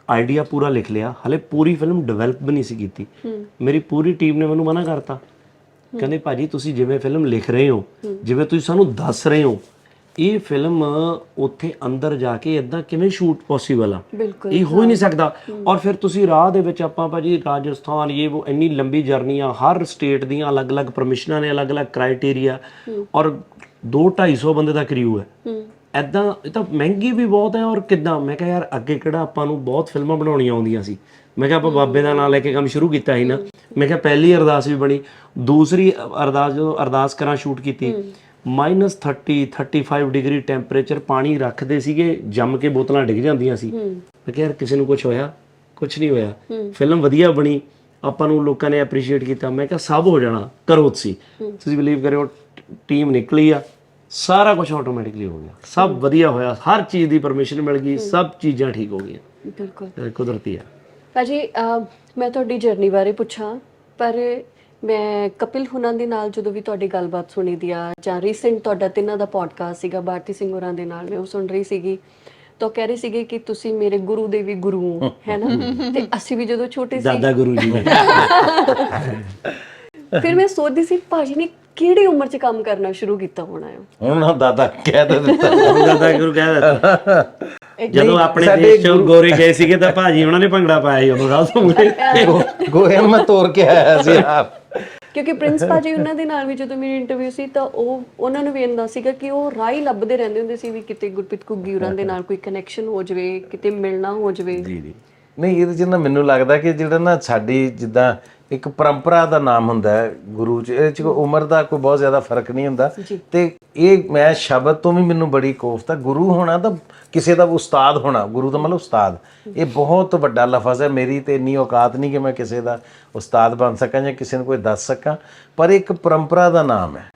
A: ਆਈਡੀਆ ਪੂਰਾ ਲਿਖ ਲਿਆ। ਹਲੇ ਪੂਰੀ ਫਿਲਮ ਡਿਵੈਲਪ ਵੀ ਨਹੀਂ ਸੀ ਕੀਤੀ। ਮੇਰੀ ਪੂਰੀ ਟੀਮ ਨੇ ਮੈਨੂੰ ਮਨਾ ਕਰਤਾ। ਕਹਿੰਦੇ ਭਾਜੀ ਤੁਸੀਂ ਜਿਵੇਂ ਫਿਲਮ ਲਿਖ ਰਹੇ ਹੋ। ਜਿਵੇਂ ਤੁਸੀਂ ਸਾਨੂੰ ਦੱਸ ਰਹੇ ਹੋ ਇਹ ਫਿਲਮ ਉੱਥੇ ਅੰਦਰ ਜਾ ਕੇ ਇਦਾਂ ਕਿਵੇਂ ਸ਼ੂਟ ਪੋਸੀਬਲ ਆ? ਇਹ ਹੋ ਹੀ ਨਹੀਂ ਸਕਦਾ। ਔਰ ਫਿਰ ਤੁਸੀਂ ਰਾਹ ਦੇ ਵਿੱਚ ਆਪਾਂ ਭਾਜੀ ਰਾਜਸਥਾਨ ਇਹ ਉਹ ਇੰਨੀ ਲੰਬੀ ਜਰਨੀ ਆ ਹਰ ਸਟੇਟ ਦੀਆਂ ਅਲੱਗ-ਅਲੱਗ ਪਰਮਿਸ਼ਨਾਂ ਨੇ ਅਲੱਗ-ਅਲੱਗ ਕ੍ਰਾਈਟੇਰੀਆ ਔਰ 2-250 ਬੰਦੇ ਦਾ ਕ੍ਰਿਊ ਹੈ।
C: ਹੂੰ।
A: ਐਦਾਂ ਇਹ ਤਾਂ ਮਹਿੰਗੀ ਵੀ ਬਹੁਤ ਹੈ ਔਰ ਕਿੱਦਾਂ? ਮੈਂ ਕਿਹਾ ਯਾਰ ਅੱਗੇ ਕਿਹੜਾ ਆਪਾਂ ਨੂੰ ਬਹੁਤ ਫਿਲਮਾਂ ਬਣਾਉਣੀਆਂ ਆਉਂਦੀਆਂ ਸੀ। ਮੈਂ ਕਿਹਾ ਆਪਾਂ ਬਾਬੇ ਦਾ ਨਾਮ ਲੈ ਕੇ ਕੰਮ ਸ਼ੁਰੂ ਕੀਤਾ ਸੀ ਨਾ। ਮੈਂ ਕਿਹਾ ਪਹਿਲੀ ਅਰਦਾਸ ਵੀ ਬਣੀ ਦੂਸਰੀ ਅਰਦਾਸ ਜਦੋਂ ਅਰਦਾਸ ਕਰਾਂ ਸ਼ੂਟ ਕੀਤੀ -30 35 ਡਿਗਰੀ ਟੈਂਪਰੇਚਰ ਪਾਣੀ ਰੱਖਦੇ ਸੀਗੇ ਜੰਮ ਕੇ ਬੋਤਲਾਂ ਡਿੱਗ ਜਾਂਦੀਆਂ ਸੀ। ਮੈਂ ਕਿਹਾ ਯਾਰ ਕਿਸੇ ਨੂੰ ਕੁਝ ਹੋਇਆ? ਕੁਝ ਨਹੀਂ ਹੋਇਆ। ਫਿਲਮ ਵਧੀਆ ਬਣੀ ਆਪਾਂ ਨੂੰ ਲੋਕਾਂ ਨੇ ਐਪਰੀਸ਼ੀਏਟ ਕੀਤਾ। ਮੈਂ ਕਿਹਾ ਸਭ ਹੋ ਜਾਣਾ ਕਰੋ ਤੁਸੀਂ ਤੁਸੀਂ ਬਿਲੀਵ ਕਰਿਓ ਟੀਮ ਨਿਕਲੀ ਆ ਸਾਰਾ ਕੁਝ ਆਟੋਮੈਟਿਕਲੀ ਹੋ ਗਿਆ। ਸਭ ਵਧੀਆ ਹੋਇਆ ਹਰ ਚੀਜ਼ ਦੀ ਪਰਮਿਸ਼ਨ ਮਿਲ ਗਈ ਸਭ ਚੀਜ਼ਾਂ ਠੀਕ ਹੋ ਗਈਆਂ।
C: ਬਿਲਕੁਲ।
A: ਕੁਦਰਤੀ ਆ।
C: ਭਾਜੀ ਮੈਂ ਤੁਹਾਡੀ ਜਰਨੀ ਬਾਰੇ ਪੁੱਛਾਂ ਪਰ ਮੈਂ ਕਪਿਲ ਹੁਣਾਂ ਦੇ ਨਾਲ ਜਦੋਂ ਵੀ ਤੁਹਾਡੀ ਗੱਲਬਾਤ ਸੁਣੀ ਦੀ ਆ ਜਾਂ ਰੀਸੈਂਟ ਤੁਹਾਡਾ ਤਿੰਨਾਂ ਦਾ ਪੋਡਕਾਸਟ ਸੀਗਾ ਭਾਰਤੀ ਸਿੰਘ ਹੋਰਾਂ ਦੇ ਨਾਲ ਮੈਂ ਉਹ ਸੁਣ ਰਹੀ ਸੀਗੀ। ਤਾਂ ਕਹਿ ਰਹੇ ਸੀਗੇ ਕਿ ਤੁਸੀਂ ਮੇਰੇ ਗੁਰੂ ਦੇ ਵੀ ਗੁਰੂ ਹੋ ਹੈ ਨਾ? [LAUGHS] ਤੇ ਅਸੀਂ ਵੀ ਜਦੋਂ ਛੋਟੇ ਸੀ
A: ਦਾਦਾ ਗੁਰੂ ਜੀ [LAUGHS]
C: ਫਿਰ ਮੈਂ ਸੋਚਦੀ ਸੀ ਭਾਜੀ ਨੇ ਕਿਹੜੀ ਉਮਰ 'ਚ ਕੰਮ ਕਰਨਾ ਸ਼ੁਰੂ ਕੀਤਾ ਹੋਣਾ ਹੈ?
B: ਹੁਣ ਦਾਦਾ ਕਹਿ ਦਿੱਤਾ
A: ਦਾਦਾ ਗੁਰੂ ਕਹਿ ਦਿੱਤਾ ਜਦੋਂ ਆਪਣੇ ਦੇਸ਼ ਚੋਂ ਗੋਰੇ ਗਏ ਸੀਗੇ ਤਾਂ ਭਾਜੀ ਉਹਨਾਂ ਨੇ ਭੰਗੜਾ ਪਾਇਆ ਸੀ ਉਦੋਂ ਸਭ ਤੋਂ
B: ਗੋਹੇ ਨੂੰ ਮੈਂ ਤੋੜ ਕੇ ਆਇਆ ਸੀ ਆਪ।
C: ਕਿਉਂਕਿ ਪ੍ਰਿੰਸ ਭਾਜੀ ਉਹਨਾਂ ਦੇ ਨਾਲ ਵੀ ਜਦੋਂ ਮੇਰੀ ਇੰਟਰਵਿਊ ਸੀ ਤਾਂ ਉਹ ਉਹਨਾਂ ਨੂੰ ਵੀ ਇੰਦਾ ਸੀਗਾ ਕਿ ਉਹ ਰਾਹ ਲੱਭਦੇ ਰਹਿੰਦੇ ਹੁੰਦੇ ਸੀ ਵੀ ਕਿਤੇ ਗੁਰਪ੍ਰੀਤ ਘੁੱਗੀ ਹੋਰਾਂ ਦੇ ਨਾਲ ਕੋਈ ਕਨੈਕਸ਼ਨ ਹੋ ਜਾਵੇ ਕਿਤੇ ਮਿਲਣਾ ਹੋ ਜਾਵੇ।
A: ਜੀ ਜੀ।
B: ਨਹੀਂ ਇਹਦੇ ਚ ਨਾ ਮੈਨੂੰ ਲੱਗਦਾ ਕਿ ਜਿਹੜਾ ਨਾ ਸਾਡੀ ਜਿੱਦਾਂ ਇੱਕ ਪਰੰਪਰਾ ਦਾ ਨਾਮ ਹੁੰਦਾ ਹੈ ਗੁਰੂ ਚ ਇਹ ਚ ਕੋਈ ਉਮਰ ਦਾ ਕੋਈ ਬਹੁਤ ਜ਼ਿਆਦਾ ਫ਼ਰਕ ਨਹੀਂ ਹੁੰਦਾ। ਤੇ ਇਹ ਮੈਂ ਸ਼ਬਦ ਤੋਂ ਵੀ ਮੈਨੂੰ ਬੜੀ ਕੋਫਤ ਹੈ ਗੁਰੂ ਹੋਣਾ ਤਾਂ ਕਿਸੇ ਦਾ ਉਸਤਾਦ ਹੋਣਾ ਗੁਰੂ ਦਾ ਮਤਲਬ ਉਸਤਾਦ। ਇਹ ਬਹੁਤ ਵੱਡਾ ਲਫ਼ਜ਼ ਹੈ। ਮੇਰੀ ਤੇ ਇੰਨੀ ਔਕਾਤ ਨਹੀਂ ਕਿ ਮੈਂ ਕਿਸੇ ਦਾ ਉਸਤਾਦ ਬਣ ਸਕਾਂ ਜਾਂ ਕਿਸੇ ਨੂੰ ਕੋਈ ਦੱਸ ਸਕਾਂ। ਪਰ ਇੱਕ ਪਰੰਪਰਾ ਦਾ ਨਾਮ ਹੈ।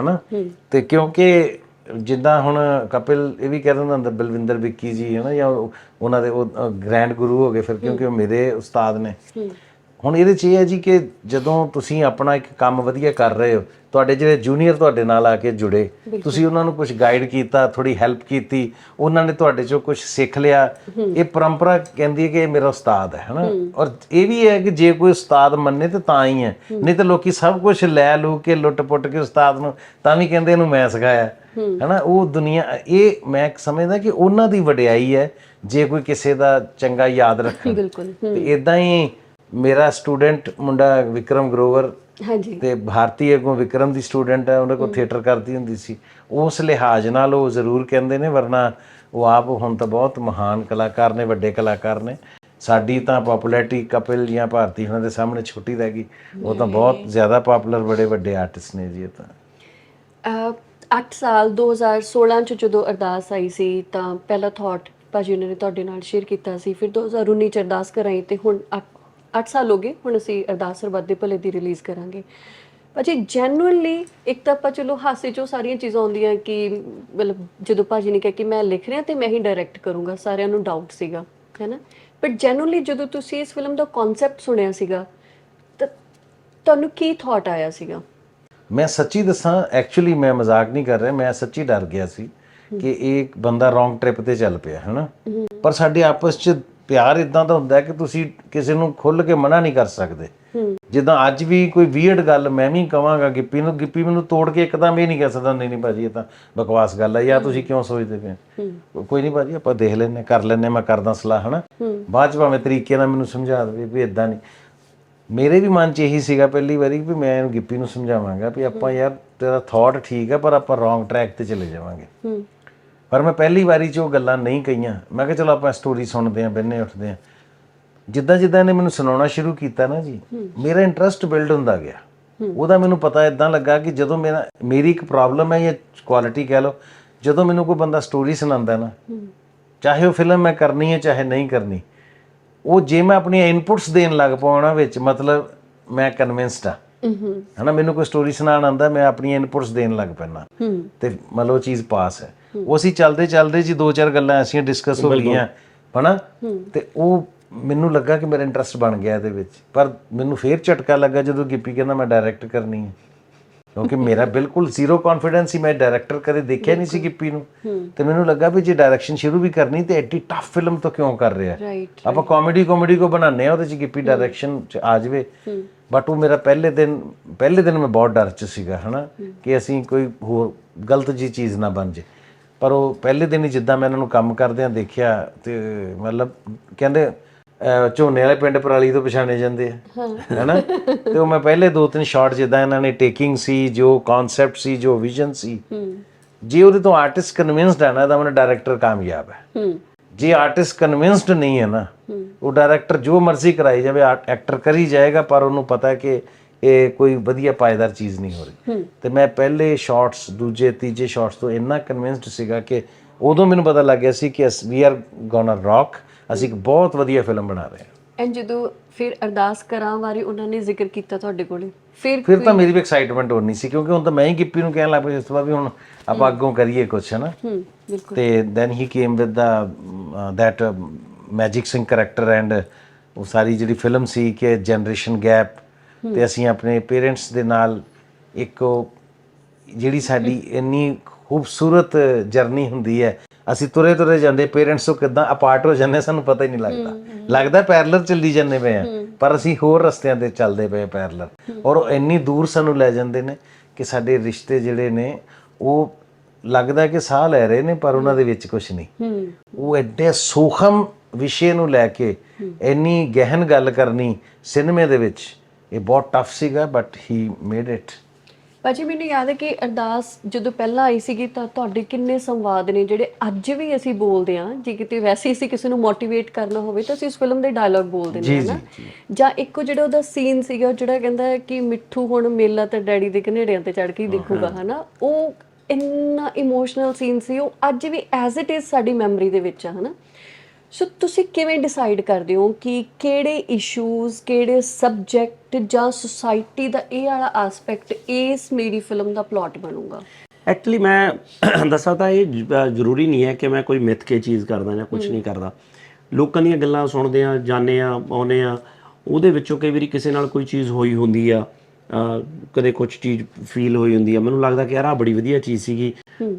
B: ਹਨਾ? ਤੇ ਕਿਉਂਕਿ ਜਿੱਦਾਂ ਹੁਣ ਕਪਿਲ ਇਹ ਵੀ ਕਹਿ ਦਿੰਦਾ ਹੁੰਦਾ ਬਲਵਿੰਦਰ ਵਿੱਕੀ ਜੀ ਹੈ ਨਾ ਜਾਂ ਉਹ- ਉਹਨਾਂ ਦੇ ਉਹ ਗ੍ਰੈਂਡ ਗੁਰੂ ਹੋ ਗਏ ਫਿਰ ਕਿਉਂਕਿ ਉਹ ਮੇਰੇ ਉਸਤਾਦ ਨੇ। ਹੁਣ ਇਹਦੇ ਚ ਇਹ ਹੈ ਜੀ ਕਿ ਜਦੋਂ ਤੁਸੀਂ ਆਪਣਾ ਇੱਕ ਕੰਮ ਵਧੀਆ ਕਰ ਰਹੇ ਹੋ ਤੁਹਾਡੇ ਜਿਹੜੇ ਜੂਨੀਅਰ ਤੁਹਾਡੇ ਨਾਲ ਆ ਕੇ ਜੁੜੇ ਤੁਸੀਂ ਉਹਨਾਂ ਨੂੰ ਕੁਝ ਗਾਈਡ ਕੀਤਾ ਥੋੜੀ ਹੈਲਪ ਕੀਤੀ ਉਹਨਾਂ ਨੇ ਤੁਹਾਡੇ ਚੋਂ ਕੁਝ ਸਿੱਖ ਲਿਆ। ਇਹ ਪਰੰਪਰਾ ਕਹਿੰਦੀ ਹੈ ਕਿ ਇਹ ਮੇਰਾ ਉਸਤਾਦ ਹੈ ਹਨਾ? ਔਰ ਇਹ ਵੀ ਹੈ ਕਿ ਜੇ ਕੋਈ ਉਸਤਾਦ ਮੰਨੇ ਤੇ ਤਾਂ ਹੀ ਹੈ। ਨਹੀਂ ਤਾਂ ਲੋਕੀ ਸਭ ਕੁਝ ਲੈ ਲੂ ਕੇ ਲੁੱਟ-ਪੁੱਟ ਕੇ ਉਸਤਾਦ ਨੂੰ ਤਾਂ ਵੀ ਕਹਿੰਦੇ ਇਹਨੂੰ ਮੈਂ ਸਿਖਾਇਆ। ਹਨਾ? ਉਹ ਦੁਨੀਆ ਇਹ ਮੈਂ ਸਮਝਦਾ ਕਿ ਉਹਨਾਂ ਦੀ ਵਡਿਆਈ ਹੈ ਜੇ ਕੋਈ ਕਿਸੇ ਦਾ ਚੰਗਾ ਯਾਦ ਰੱਖੇ
C: ਬਿਲਕੁਲ।
B: ਤੇ ਇਦਾਂ ਹੀ ਮੇਰਾ ਸਟੂਡੈਂਟ ਮੁੰਡਾ ਵਿਕਰਮ ਗਰੋਵਰ
C: ਹਾਂਜੀ।
B: ਤੇ ਭਾਰਤੀ ਅੱਗੋਂ ਵਿਕਰਮ ਦੀ ਸਟੂਡੈਂਟ ਹੈ ਉਹਨਾਂ ਕੋਲ ਥੀਏਟਰ ਕਰਦੀ ਹੁੰਦੀ ਸੀ। ਉਸ ਲਿਹਾਜ਼ ਨਾਲ ਉਹ ਜ਼ਰੂਰ ਕਹਿੰਦੇ ਨੇ ਵਰਨਾ ਉਹ ਆਪ ਹੁਣ ਤਾਂ ਬਹੁਤ ਮਹਾਨ ਕਲਾਕਾਰ ਨੇ ਵੱਡੇ ਕਲਾਕਾਰ ਨੇ। ਸਾਡੀ ਤਾਂ ਪਪੂਲੈਰਿਟੀ ਕਪਿਲ ਜਾਂ ਭਾਰਤੀ ਉਹਨਾਂ ਦੇ ਸਾਹਮਣੇ ਛੋਟੀ ਰਹਿ ਗਈ। ਉਹ ਤਾਂ ਬਹੁਤ ਜ਼ਿਆਦਾ ਪਪੂਲਰ ਬੜੇ ਵੱਡੇ ਆਰਟਿਸਟ ਨੇ ਜੀ ਇਹ ਤਾਂ।
C: ਅਹ 8 ਸਾਲ 2016 ਚ ਜਦੋਂ ਅਰਦਾਸ ਆਈ ਸੀ ਤਾਂ ਪਹਿਲਾ ਥਾਟ ਭਾਜੀ ਉਹਨਾਂ ਨੇ ਤੁਹਾਡੇ ਨਾਲ ਸ਼ੇਅਰ ਕੀਤਾ ਸੀ। ਫਿਰ 2019 ਚ ਅਰਦਾਸ ਕਰਾਈ ਤੇ ਹੁਣ 8 ਸਾਲ ਹੋ ਗਏ ਹੁਣ ਅਸੀਂ ਅਰਦਾਸ ਸਰਬੱਤ ਦੇ ਭਲੇ ਦੀ ਰਿਲੀਜ਼ ਕਰਾਂਗੇ। ਭਾਜੀ ਜੈਨੂਇਨਲੀ ਇੱਕ ਤਾਂ ਆਪਾਂ ਚਲੋ ਹਾਸੇ ਚੋਂ ਸਾਰੀਆਂ ਚੀਜ਼ਾਂ ਆਉਂਦੀਆਂ ਕਿ ਮਤਲਬ ਜਦੋਂ ਭਾਜੀ ਨੇ ਕਿਹਾ ਕਿ ਮੈਂ ਲਿਖ ਰਿਹਾ ਤੇ ਮੈਂ ਹੀ ਡਾਇਰੈਕਟ ਕਰੂੰਗਾ ਸਾਰਿਆਂ ਨੂੰ ਡਾਊਟ ਸੀਗਾ ਹੈਨਾ? ਬਟ ਜੈਨੂਇਨਲੀ ਜਦੋਂ ਤੁਸੀਂ ਇਸ ਫਿਲਮ ਦਾ ਕਨਸੈਪਟ ਸੁਣਿਆ ਸੀਗਾ ਤਾਂ ਤੁਹਾਨੂੰ ਕੀ ਥਾਟ ਆਇਆ ਸੀਗਾ?
B: ਮੈਂ ਸੱਚੀ ਦੱਸਾਂ ਐਕਚੁਅਲੀ ਮੈਂ ਮਜ਼ਾਕ ਨਹੀਂ ਕਰ ਰਿਹਾ ਮੈਂ ਸੱਚੀ ਡਰ ਗਿਆ ਸੀ ਕਿ ਇਹ ਬੰਦਾ ਰੋਂਗ ਟ੍ਰਿਪ ਤੇ ਚੱਲ ਪਿਆ ਹੈਨਾ? ਪਰ ਸਾਡੇ ਆਪਸ 'ਚ ਪਿਆਰ ਇਦਾਂ ਦਾ ਹੁੰਦਾ ਕਿ ਤੁਸੀਂ ਕਿਸੇ ਨੂੰ ਖੁੱਲ ਕੇ ਮਨਾ ਨਹੀਂ ਕਰ ਸਕਦੇ। ਜਿੱਦਾਂ ਅੱਜ ਵੀ ਕੋਈ ਵੀਅਰਡ ਗੱਲ ਮੈਂ ਵੀ ਕਵਾਂਗਾ ਗਿੱਪੀ ਨੂੰ ਗਿੱਪੀ ਮੈਨੂੰ ਤੋੜ ਕੇ ਇੱਕਦਮ ਇਹ ਨਹੀਂ ਕਹਿ ਸਕਦਾ ਨਹੀਂ ਨਹੀਂ ਭਾਜੀ ਇਹ ਤਾਂ ਬਕਵਾਸ ਗੱਲ ਹੈ ਜਾਂ ਤੁਸੀਂ ਕਿਉਂ ਸੋਚਦੇ ਪਏ? ਕੋਈ ਨਹੀਂ ਭਾਜੀ ਆਪਾਂ ਦੇਖ ਲੈਨੇ ਕਰ ਲੈਨੇ ਮੈਂ ਕਰਦਾ ਸਲਾਹ ਹਨਾ? ਬਾਅਦ ਚ ਭਾਵੇਂ ਤਰੀਕੇ ਨਾਲ ਮੈਨੂੰ ਸਮਝਾ ਦੇਵੇ ਵੀ ਇਦਾਂ ਨਹੀਂ। ਮੇਰੇ ਵੀ ਮਨ 'ਚ ਇਹੀ ਸੀਗਾ ਪਹਿਲੀ ਵਾਰੀ ਵੀ ਮੈਂ ਇਹਨੂੰ ਗਿੱਪੀ ਨੂੰ ਸਮਝਾਵਾਂਗਾ ਵੀ ਆਪਾਂ ਯਾਰ ਤੇਰਾ ਥਾਟ ਠੀਕ ਹੈ ਪਰ ਆਪਾਂ ਰੋਂਗ ਟਰੈਕ ਤੇ ਚਲੇ ਜਾਵਾਂਗੇ। ਪਰ ਮੈਂ ਪਹਿਲੀ ਵਾਰੀ 'ਚ ਉਹ ਗੱਲਾਂ ਨਹੀਂ ਕਹੀਆਂ। ਮੈਂ ਕਿਹਾ ਚਲੋ ਆਪਾਂ ਸਟੋਰੀ ਸੁਣਦੇ ਆਂ ਬੰਨੇ ਉੱਠਦੇ ਆਂ ਜਿੱਦਾਂ ਜਿੱਦਾਂ ਇਹਨੇ ਮੈਨੂੰ ਸੁਣਾਉਣਾ ਸ਼ੁਰੂ ਕੀਤਾ ਨਾ ਜੀ ਮੇਰਾ ਇੰਟਰਸਟ ਬਿਲਡ ਹੁੰਦਾ ਗਿਆ। ਉਹਦਾ ਮੈਨੂੰ ਪਤਾ ਇਦਾਂ ਲੱਗਾ ਕਿ ਜਦੋਂ ਮੇਰਾ ਮੇਰੀ ਇੱਕ ਪ੍ਰੋਬਲਮ ਹੈ ਜਾਂ ਕੁਆਲਿਟੀ ਕਹਿ ਲਓ ਜਦੋਂ ਮੈਨੂੰ ਕੋਈ ਬੰਦਾ ਸਟੋਰੀ ਸੁਣਾਉਂਦਾ ਨਾ ਚਾਹੇ ਉਹ ਫਿਲਮ ਮੈਂ ਕਰਨੀ ਹੈ ਚਾਹੇ ਨਹੀਂ ਕਰਨੀ ਉਹ ਜੇ ਮੈਂ ਆਪਣੀਆਂ ਇਨਪੁਟਸ ਦੇਣ ਲੱਗ ਪਾਉਣਾ ਵਿੱਚ ਮਤਲਬ ਮੈਂ ਕਨਵਿੰਸਡ ਆ ਹਨਾ ਮੈਨੂੰ ਕੋਈ ਸਟੋਰੀ ਸੁਣਾਉਣ ਆਂਦਾ ਮੈਂ ਆਪਣੀਆਂ ਇਨਪੁਟਸ ਦੇਣ ਲੱਗ ਪੈਣਾ ਤੇ ਮਤਲਬ ਉਹ ਚੀਜ਼ ਪਾਸ ਹੈ। ਉਹ ਅਸੀਂ ਚੱਲਦੇ ਚੱਲਦੇ ਜੀ ਦੋ ਚਾਰ ਗੱਲਾਂ ਐਸੀਆਂ ਡਿਸਕਸ ਹੋ ਗਈਆਂ ਹਨਾ? ਤੇ ਉਹ ਮੈਨੂੰ ਲੱਗਾ ਕਿ ਮੇਰਾ ਇੰਟਰਸਟ ਬਣ ਗਿਆ ਇਹਦੇ ਵਿੱਚ। ਪਰ ਮੈਨੂੰ ਫੇਰ ਝਟਕਾ ਲੱਗਾ ਜਦੋਂ ਗਿੱਪੀ ਕਹਿੰਦਾ ਮੈਂ ਡਾਇਰੈਕਟ ਕਰਨੀ ਹੈ ਕਿਉਂਕਿ ਮੇਰਾ ਬਿਲਕੁਲ ਜ਼ੀਰੋ ਕੌਨਫੀਡੈਂਸ ਸੀ ਮੈਂ ਡਾਇਰੈਕਟਰ ਕਦੇ ਦੇਖਿਆ ਨਹੀਂ ਸੀ ਗਿੱਪੀ ਨੂੰ। ਤੇ ਮੈਨੂੰ ਲੱਗਾ ਵੀ ਜੇ ਡਾਇਰੈਕਸ਼ਨ ਸ਼ੁਰੂ ਵੀ ਕਰਨੀ ਤੇ ਐਡੀ ਟਫ ਫਿਲਮ ਤੋਂ ਕਿਉਂ ਕਰ ਰਿਹਾ? ਆਪਾਂ ਕਾਮੇਡੀ ਕਾਮੇਡੀ ਕੋ ਬਣਾਉਂਦੇ ਆ ਉਹਦੇ ਚ ਗਿੱਪੀ ਡਾਇਰੈਕਸ਼ਨ ਚ ਆ ਜਾਵੇ। ਬਟ ਉਹ ਮੇਰਾ ਪਹਿਲੇ ਦਿਨ ਪਹਿਲੇ ਦਿਨ ਮੈਂ ਬਹੁਤ ਡਰ ਚ ਸੀਗਾ ਹਨਾ? ਕਿ ਅਸੀਂ ਕੋਈ ਹੋਰ ਗਲਤ ਜੀ ਚੀਜ਼ ਨਾ ਬਣ ਜੇ ਪਰ ਉਹ ਪਹਿਲੇ ਦਿਨ ਹੀ ਜਿੱਦਾਂ ਮੈਂ ਇਹਨਾਂ ਨੂੰ ਕੰਮ ਕਰਦਿਆਂ ਦੇਖਿਆ ਤੇ ਮਤਲਬ ਕਹਿੰਦੇ ਅਹ, ਝੋਨੇ ਵਾਲੇ ਪਿੰਡ ਪਰਾਲੀ ਤੋਂ ਪਛਾਣੇ ਜਾਂਦੇ ਆ ਹੈਨਾ? ਤੇ ਉਹ ਮੈਂ ਪਹਿਲੇ ਦੋ ਤਿੰਨ ਸ਼ਾਟ ਜਿੱਦਾਂ ਇਹਨਾਂ ਨੇ ਟੇਕਿੰਗ ਸੀ ਜੋ ਕਨਸੈਪਟ ਸੀ ਜੋ ਵਿਜ਼ਨ ਸੀ ਜੇ ਉਹਦੇ ਤੋਂ ਆਰਟਿਸਟ ਕਨਵਿੰਸਡ ਹੈ ਨਾ ਤਾਂ ਮੇਰਾ ਡਾਇਰੈਕਟਰ ਕਾਮਯਾਬ ਹੂੰ। ਜੇ ਆਰਟਿਸਟ ਕਨਵਿੰਸਡ ਨਹੀਂ ਹੈ ਨਾ ਉਹ ਡਾਇਰੈਕਟਰ ਜੋ ਮਰਜ਼ੀ ਕਰਾਈ ਜਾਵੇ ਐਕਟਰ ਕਰੀ ਜਾਏਗਾ ਪਰ ਉਹਨੂੰ ਪਤਾ ਹੈ ਕਿ ਇਹ ਕੋਈ ਵਧੀਆ ਪਾਇਦਾਰ ਚੀਜ਼ ਨਹੀਂ ਹੋ ਰਹੀ। ਤੇ ਮੈਂ ਪਹਿਲੇ ਸ਼ਾਟਸ ਦੂਜੇ ਤੀਜੇ ਸ਼ਾਟਸ ਤੋਂ ਇੰਨਾ ਕਨਵਿੰਸਡ ਸੀਗਾ ਕਿ ਉਦੋਂ ਮੈਨੂੰ ਪਤਾ ਲੱਗ ਗਿਆ ਸੀ ਕਿ ਵੀ ਆਰ ਗੋਣਾ ਰੌਕ ਅਸੀਂ ਇੱਕ ਬਹੁਤ ਵਧੀਆ ਫਿਲਮ ਬਣਾ ਰਹੇ ਹਾਂ।
C: ਐਂਡ ਜਦੋਂ ਫਿਰ ਅਰਦਾਸ ਕਰਾਂ ਵਾਰੀ ਉਹਨਾਂ ਨੇ ਜ਼ਿਕਰ ਕੀਤਾ ਤੁਹਾਡੇ ਕੋਲੇ ਫਿਰ
B: ਫਿਰ ਤਾਂ ਮੇਰੀ ਵੀ ਐਕਸਾਈਟਮੈਂਟ ਹੋਣੀ ਸੀ ਕਿਉਂਕਿ ਹੁਣ ਤਾਂ ਮੈਂ ਹੀ ਗਿੱਪੀ ਨੂੰ ਕਹਿਣ ਲੱਗ ਪਿਆ ਇਸ ਤੋਂ ਬਾਅਦ ਵੀ ਹੁਣ ਆਪਾਂ ਅੱਗੋਂ ਕਰੀਏ ਕੁਝ ਹੈ ਨਾ
C: ਹੂੰ ਬਿਲਕੁਲ।
B: ਤੇ then he came with the that magic Singh character and ਉਹ ਸਾਰੀ ਜਿਹੜੀ ਫਿਲਮ ਸੀ ਕਿ ਜਨਰੇਸ਼ਨ ਗੈਪ ਤੇ ਅਸੀਂ ਆਪਣੇ ਪੇਰੈਂਟਸ ਦੇ ਨਾਲ ਇੱਕ ਜਿਹੜੀ ਸਾਡੀ ਇੰਨੀ ਖੂਬਸੂਰਤ ਜਰਨੀ ਹੁੰਦੀ ਹੈ ਅਸੀਂ ਤੁਰੇ ਤੁਰੇ ਜਾਂਦੇ ਪੇਰੈਂਟਸ ਤੋਂ ਕਿਦਾਂ ਅਪਾਰਟ ਹੋ ਜਾਂਦੇ ਸਾਨੂੰ ਪਤਾ ਹੀ ਨਹੀਂ ਲੱਗਦਾ। ਲੱਗਦਾ ਪੈਰਲਰ ਚੱਲੀ ਜਾਂਦੇ ਪਏ ਆ ਪਰ ਅਸੀਂ ਹੋਰ ਰਸਤਿਆਂ ਤੇ ਚੱਲਦੇ ਪਏ ਪੈਰਲਰ ਔਰ ਉਹ ਇੰਨੀ ਦੂਰ ਸਾਨੂੰ ਲੈ ਜਾਂਦੇ ਨੇ ਕਿ ਸਾਡੇ ਰਿਸ਼ਤੇ ਜਿਹੜੇ ਨੇ ਉਹ ਲੱਗਦਾ ਕਿ ਸਾਹ ਲੈ ਰਹੇ ਨੇ ਪਰ ਉਹਨਾਂ ਦੇ ਵਿੱਚ ਕੁਝ ਨਹੀਂ। ਉਹ ਐਡੇ ਸੂਖਮ ਵਿਸ਼ੇ ਨੂੰ ਲੈ ਕੇ ਇੰਨੀ ਗਹਿਨ ਗੱਲ ਕਰਨੀ ਸਿਨੇਮੇ ਦੇ ਵਿੱਚ ਇਹ ਬਹੁਤ ਟਫ ਸੀਗਾ ਬਟ ਹੀ ਮੇਡ ਇਟ
C: ਭਾਜੀ ਮੈਨੂੰ ਯਾਦ ਹੈ ਕਿ ਅਰਦਾਸ ਜਦੋਂ ਪਹਿਲਾਂ ਆਈ ਸੀਗੀ ਤਾਂ ਤੁਹਾਡੇ ਕਿੰਨੇ ਸੰਵਾਦ ਨੇ ਜਿਹੜੇ ਅੱਜ ਵੀ ਅਸੀਂ ਬੋਲਦੇ ਆ ਜੇ ਕਿਤੇ ਵੈਸੇ ਅਸੀਂ ਕਿਸੇ ਨੂੰ ਮੋਟੀਵੇਟ ਕਰਨਾ ਹੋਵੇ ਤਾਂ ਅਸੀਂ ਉਸ ਫਿਲਮ ਦੇ ਡਾਇਲੌਗ ਬੋਲਦੇ ਨੇ ਹਨਾ? ਜਾਂ ਇੱਕੋ ਜਿਹੜਾ ਉਹਦਾ ਸੀਨ ਸੀਗਾ ਜਿਹੜਾ ਕਹਿੰਦਾ ਕਿ ਮਿੱਠੂ ਹੁਣ ਮੇਲਾ ਤਾਂ ਡੈਡੀ ਦੇ ਘਨੇੜਿਆਂ ਤੇ ਚੜ ਕੇ ਦੇਖੂਗਾ ਹਨਾ? ਉਹ ਇੰਨਾ ਇਮੋਸ਼ਨਲ ਸੀਨ ਸੀ ਉਹ ਅੱਜ ਵੀ ਐਜ਼ ਇਟ ਇਜ਼ ਸਾਡੀ ਮੈਮਰੀ ਦੇ ਵਿੱਚ ਆ ਹਨਾ? ਸੋ ਤੁਸੀਂ ਕਿਵੇਂ ਡਿਸਾਈਡ ਕਰਦੇ ਹੋ ਕਿ ਕਿਹੜੇ ਇਸ਼ੂਜ਼ ਕਿਹੜੇ ਸਬਜੈਕਟ ਜਾਂ ਸੁਸਾਇਟੀ ਦਾ ਇਹ ਵਾਲਾ ਐਸਪੈਕਟ ਇਸ ਮੇਰੀ ਫਿਲਮ ਦਾ ਪਲਾਟ ਬਣੂਗਾ?
A: ਐਕਚੁਅਲੀ ਮੈਂ [CLEARS THROAT] ਦੱਸਾਂ ਤਾਂ ਇਹ ਜ਼ਰੂਰੀ ਨਹੀਂ ਹੈ ਕਿ ਮੈਂ ਕੋਈ ਮਿੱਥ ਕੇ ਚੀਜ਼ ਕਰਦਾ ਜਾਂ ਕੁਝ ਨਹੀਂ ਕਰਦਾ। ਲੋਕਾਂ ਦੀਆਂ ਗੱਲਾਂ ਸੁਣਦੇ ਆ ਜਾਂਦੇ ਆ ਆਉਂਦੇ ਆ ਉਹਦੇ ਵਿੱਚੋਂ ਕਈ ਵਾਰੀ ਕਿਸੇ ਨਾਲ ਕੋਈ ਚੀਜ਼ ਹੋਈ ਹੁੰਦੀ ਆ ਕਦੇ ਕੁਝ ਚੀਜ਼ ਫੀਲ ਹੋਈ ਹੁੰਦੀ ਆ। ਮੈਨੂੰ ਲੱਗਦਾ ਕਿ ਯਾਰ ਆ ਬੜੀ ਵਧੀਆ ਚੀਜ਼ ਸੀਗੀ।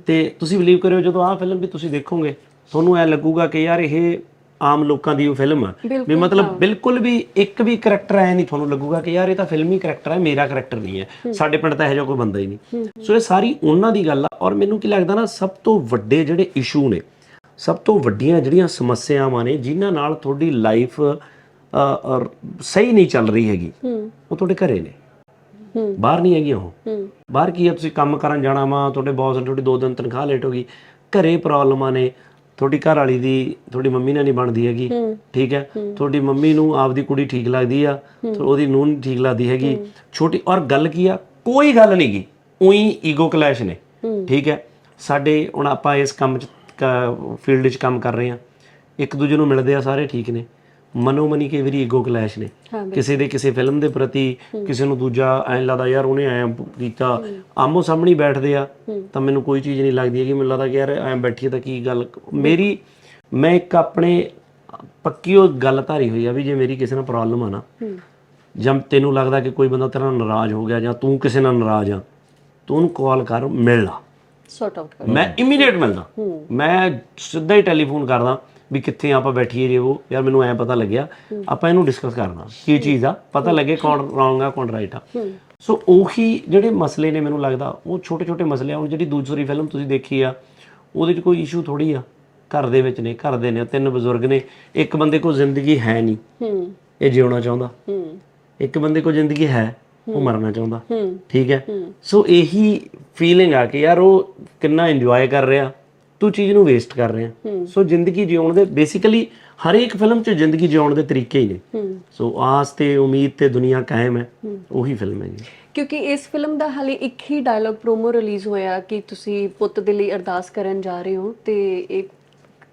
A: ਤੇ ਤੁਸੀਂ ਬਲੀਵ ਕਰਿਓ ਜਦੋਂ ਆਹ ਫਿਲਮ ਵੀ ਤੁਸੀਂ ਦੇਖੋਗੇ ਤੁਹਾਨੂੰ ਐ ਲੱਗੂਗਾ ਕਿ ਯਾਰ ਇਹ ਆਮ ਲੋਕਾਂ ਦੀ ਉਹ ਫਿਲਮ ਆ। ਵੀ ਮਤਲਬ ਬਿਲਕੁਲ ਵੀ ਇੱਕ ਵੀ ਕਰੈਕਟਰ ਐ ਨਹੀਂ ਤੁਹਾਨੂੰ ਲੱਗੂਗਾ ਕਿ ਯਾਰ ਇਹ ਤਾਂ ਫਿਲਮੀ ਕਰੈਕਟਰ ਹੈ ਮੇਰਾ ਕਰੈਕਟਰ ਨਹੀਂ ਹੈ। ਸਾਡੇ ਪਿੰਡ ਤਾਂ ਇਹੋ ਜਿਹਾ ਕੋਈ ਬੰਦਾ ਹੀ ਨਹੀਂ। ਸੋ ਇਹ ਸਾਰੀ ਉਹਨਾਂ ਦੀ ਗੱਲ ਆ ਔਰ ਮੈਨੂੰ ਕੀ ਲੱਗਦਾ ਨਾ ਸਭ ਤੋਂ ਵੱਡੇ ਜਿਹੜੇ ਇਸ਼ੂ ਨੇ ਸਭ ਤੋਂ ਵੱਡੀਆਂ ਜਿਹੜੀਆਂ ਸਮੱਸਿਆਵਾਂ ਨੇ ਜਿਨ੍ਹਾਂ ਨਾਲ ਤੁਹਾਡੀ ਲਾਈਫ ਸਹੀ ਨਹੀਂ ਚੱਲ ਰਹੀ ਹੈਗੀ ਉਹ ਤੁਹਾਡੇ ਘਰੇ ਨੇ। ਬਾਹਰ ਨਹੀਂ ਹੈਗੀ ਉਹ। ਬਾਹਰ ਕੀ ਹੈ ਤੁਸੀਂ ਕੰਮ ਕਰਨ ਜਾਣਾ ਵਾ ਤੁਹਾਡੇ ਬੌਸ ਨੇ ਤੁਹਾਡੀ ਦੋ ਦਿਨ ਤਨਖਾਹ ਲੇਟ ਹੋ ਗਈ ਘਰੇ ਪ੍ਰੋਬਲਮਾਂ ਨੇ ਤੁਹਾਡੀ ਘਰ ਵਾਲੀ ਦੀ ਤੁਹਾਡੀ ਮੰਮੀ ਨਾਲ ਨਹੀਂ ਬਣਦੀ ਹੈਗੀ। ਠੀਕ ਹੈ? ਤੁਹਾਡੀ ਮੰਮੀ ਨੂੰ ਆਪਦੀ ਕੁੜੀ ਠੀਕ ਲੱਗਦੀ ਆ ਉਹਦੀ ਨੂੰਹ ਨਹੀਂ ਠੀਕ ਲੱਗਦੀ ਹੈਗੀ। ਛੋਟੀ ਔਰ ਗੱਲ ਕੀ ਆ? ਕੋਈ ਗੱਲ ਨਹੀਂ ਗੀ। ਉਹੀ ਈਗੋ ਕਲੈਸ਼ ਨੇ। ਠੀਕ ਹੈ? ਸਾਡੇ ਹੁਣ ਆਪਾਂ ਇਸ ਕੰਮ ਚ ਫੀਲਡ 'ਚ ਕੰਮ ਕਰ ਰਹੇ ਆ ਇੱਕ ਦੂਜੇ ਨੂੰ ਮਿਲਦੇ ਆ ਸਾਰੇ ਠੀਕ ਨੇ। ਮਨੋਮਨੀ ਕਈ ਵਾਰੀ ਈਗੋ ਕਲੈਸ਼ ਨੇ। ਕਿਸੇ ਦੇ ਕਿਸੇ ਫਿਲਮ ਦੇ ਪ੍ਰਤੀ ਕਿਸੇ ਨੂੰ ਦੂਜਾ ਐਂ ਲੱਗਦਾ ਯਾਰ ਉਹਨੇ ਐਂ ਕੀਤਾ। ਆਮੋ ਸਾਹਮਣੇ ਬੈਠਦੇ ਆ ਤਾਂ ਮੈਨੂੰ ਕੋਈ ਚੀਜ਼ ਨਹੀਂ ਲੱਗਦੀ ਹੈਗੀ। ਮੈਨੂੰ ਲੱਗਦਾ ਕਿ ਯਾਰ ਐਂ ਬੈਠੀ ਤਾਂ ਕੀ ਗੱਲ ਮੇਰੀ ਮੈਂ ਇੱਕ ਆਪਣੇ ਪੱਕੀ ਉਹ ਗੱਲ ਧਾਰੀ ਹੋਈ ਆ ਵੀ ਜੇ ਮੇਰੀ ਕਿਸੇ ਨਾਲ ਪ੍ਰੋਬਲਮ ਆ ਨਾ ਜਾਂ ਤੈਨੂੰ ਲੱਗਦਾ ਕਿ ਕੋਈ ਬੰਦਾ ਤੇਰੇ ਨਾਲ ਨਾਰਾਜ਼ ਹੋ ਗਿਆ ਜਾਂ ਤੂੰ ਕਿਸੇ ਨਾਲ ਨਾਰਾਜ਼ ਆ ਤੂੰ ਉਹਨੂੰ ਕਾਲ ਕਰ ਮਿਲ ਲਾ।
C: ਸੌਟ ਆਊਟ ਕਰ।
A: ਮੈਂ ਇਮੀਡੀਏਟ ਮਿਲਦਾ। ਮੈਂ ਸਿੱਧਾ ਹੀ ਟੈਲੀਫੋਨ ਕਰਦਾ। ਵੀ ਕਿੱਥੇ ਆਪਾਂ ਬੈਠੀਏ ਜੇ ਉਹ ਯਾਰ ਮੈਨੂੰ ਐ ਪਤਾ ਲੱਗਿਆ। ਆਪਾਂ ਇਹਨੂੰ ਡਿਸਕਸ ਕਰਨਾ ਕੀ ਚੀਜ਼ ਆ ਪਤਾ ਲੱਗੇ ਕੌਣ ਰੋਂਗ ਆ ਕੌਣ ਰਾਈਟ ਆ। ਸੋ ਉਹੀ ਜਿਹੜੇ ਮਸਲੇ ਨੇ ਮੈਨੂੰ ਲੱਗਦਾ ਉਹ ਛੋਟੇ ਛੋਟੇ ਮਸਲੇ ਆ ਹੁਣ ਜਿਹੜੀ ਦੂਸਰੀ ਫਿਲਮ ਤੁਸੀਂ ਦੇਖੀ ਆ ਉਹਦੇ 'ਚ ਕੋਈ ਇਸ਼ੂ ਥੋੜੀ ਆ। ਘਰ ਦੇ ਵਿੱਚ ਨੇ ਘਰ ਦੇ ਨੇ ਤਿੰਨ ਬਜ਼ੁਰਗ ਨੇ ਇੱਕ ਬੰਦੇ ਕੋਲ ਜ਼ਿੰਦਗੀ ਹੈ ਨਹੀਂ।
C: ਹੂੰ।
A: ਇਹ ਜਿਉਣਾ ਚਾਹੁੰਦਾ।
C: ਹੂੰ।
A: ਇੱਕ ਬੰਦੇ ਕੋਲ ਜ਼ਿੰਦਗੀ ਹੈ ਉਹ ਮਰਨਾ ਚਾਹੁੰਦਾ। ਠੀਕ ਹੈ? ਸੋ ਇਹੀ ਫੀਲਿੰਗ ਆ ਕਿ ਯਾਰ ਉਹ ਕਿੰਨਾ ਇੰਜੋਏ ਕਰ ਰਿਹਾ। ਤੂੰ ਚੀਜ਼ ਨੂੰ ਵੇਸਟ ਕਰ ਰਿਹਾ। ਸੋ ਜ਼ਿੰਦਗੀ ਜਿਉਣ ਦੇ ਬੇਸਿਕਲੀ ਹਰ ਇੱਕ ਫਿਲਮ 'ਚ ਜ਼ਿੰਦਗੀ ਜਿਉਣ ਦੇ ਤਰੀਕੇ ਹੀ ਨੇ। ਸੋ ਆਸ ਤੇ ਉਮੀਦ ਤੇ ਦੁਨੀਆ ਕਾਇਮ ਹੈ ਉਹੀ ਫਿਲਮ ਹੈ ਜੀ।
C: ਕਿਉਂਕਿ ਇਸ ਫਿਲਮ ਦਾ ਹਾਲੇ ਇੱਕ ਹੀ ਡਾਇਲੌਗ ਪ੍ਰੋਮੋ ਰਿਲੀਜ਼ ਹੋਇਆ ਕਿ ਤੁਸੀਂ ਪੁੱਤ ਦੇ ਲਈ ਅਰਦਾਸ ਕਰਨ ਜਾ ਰਹੇ ਹੋ ਤੇ ਇਹ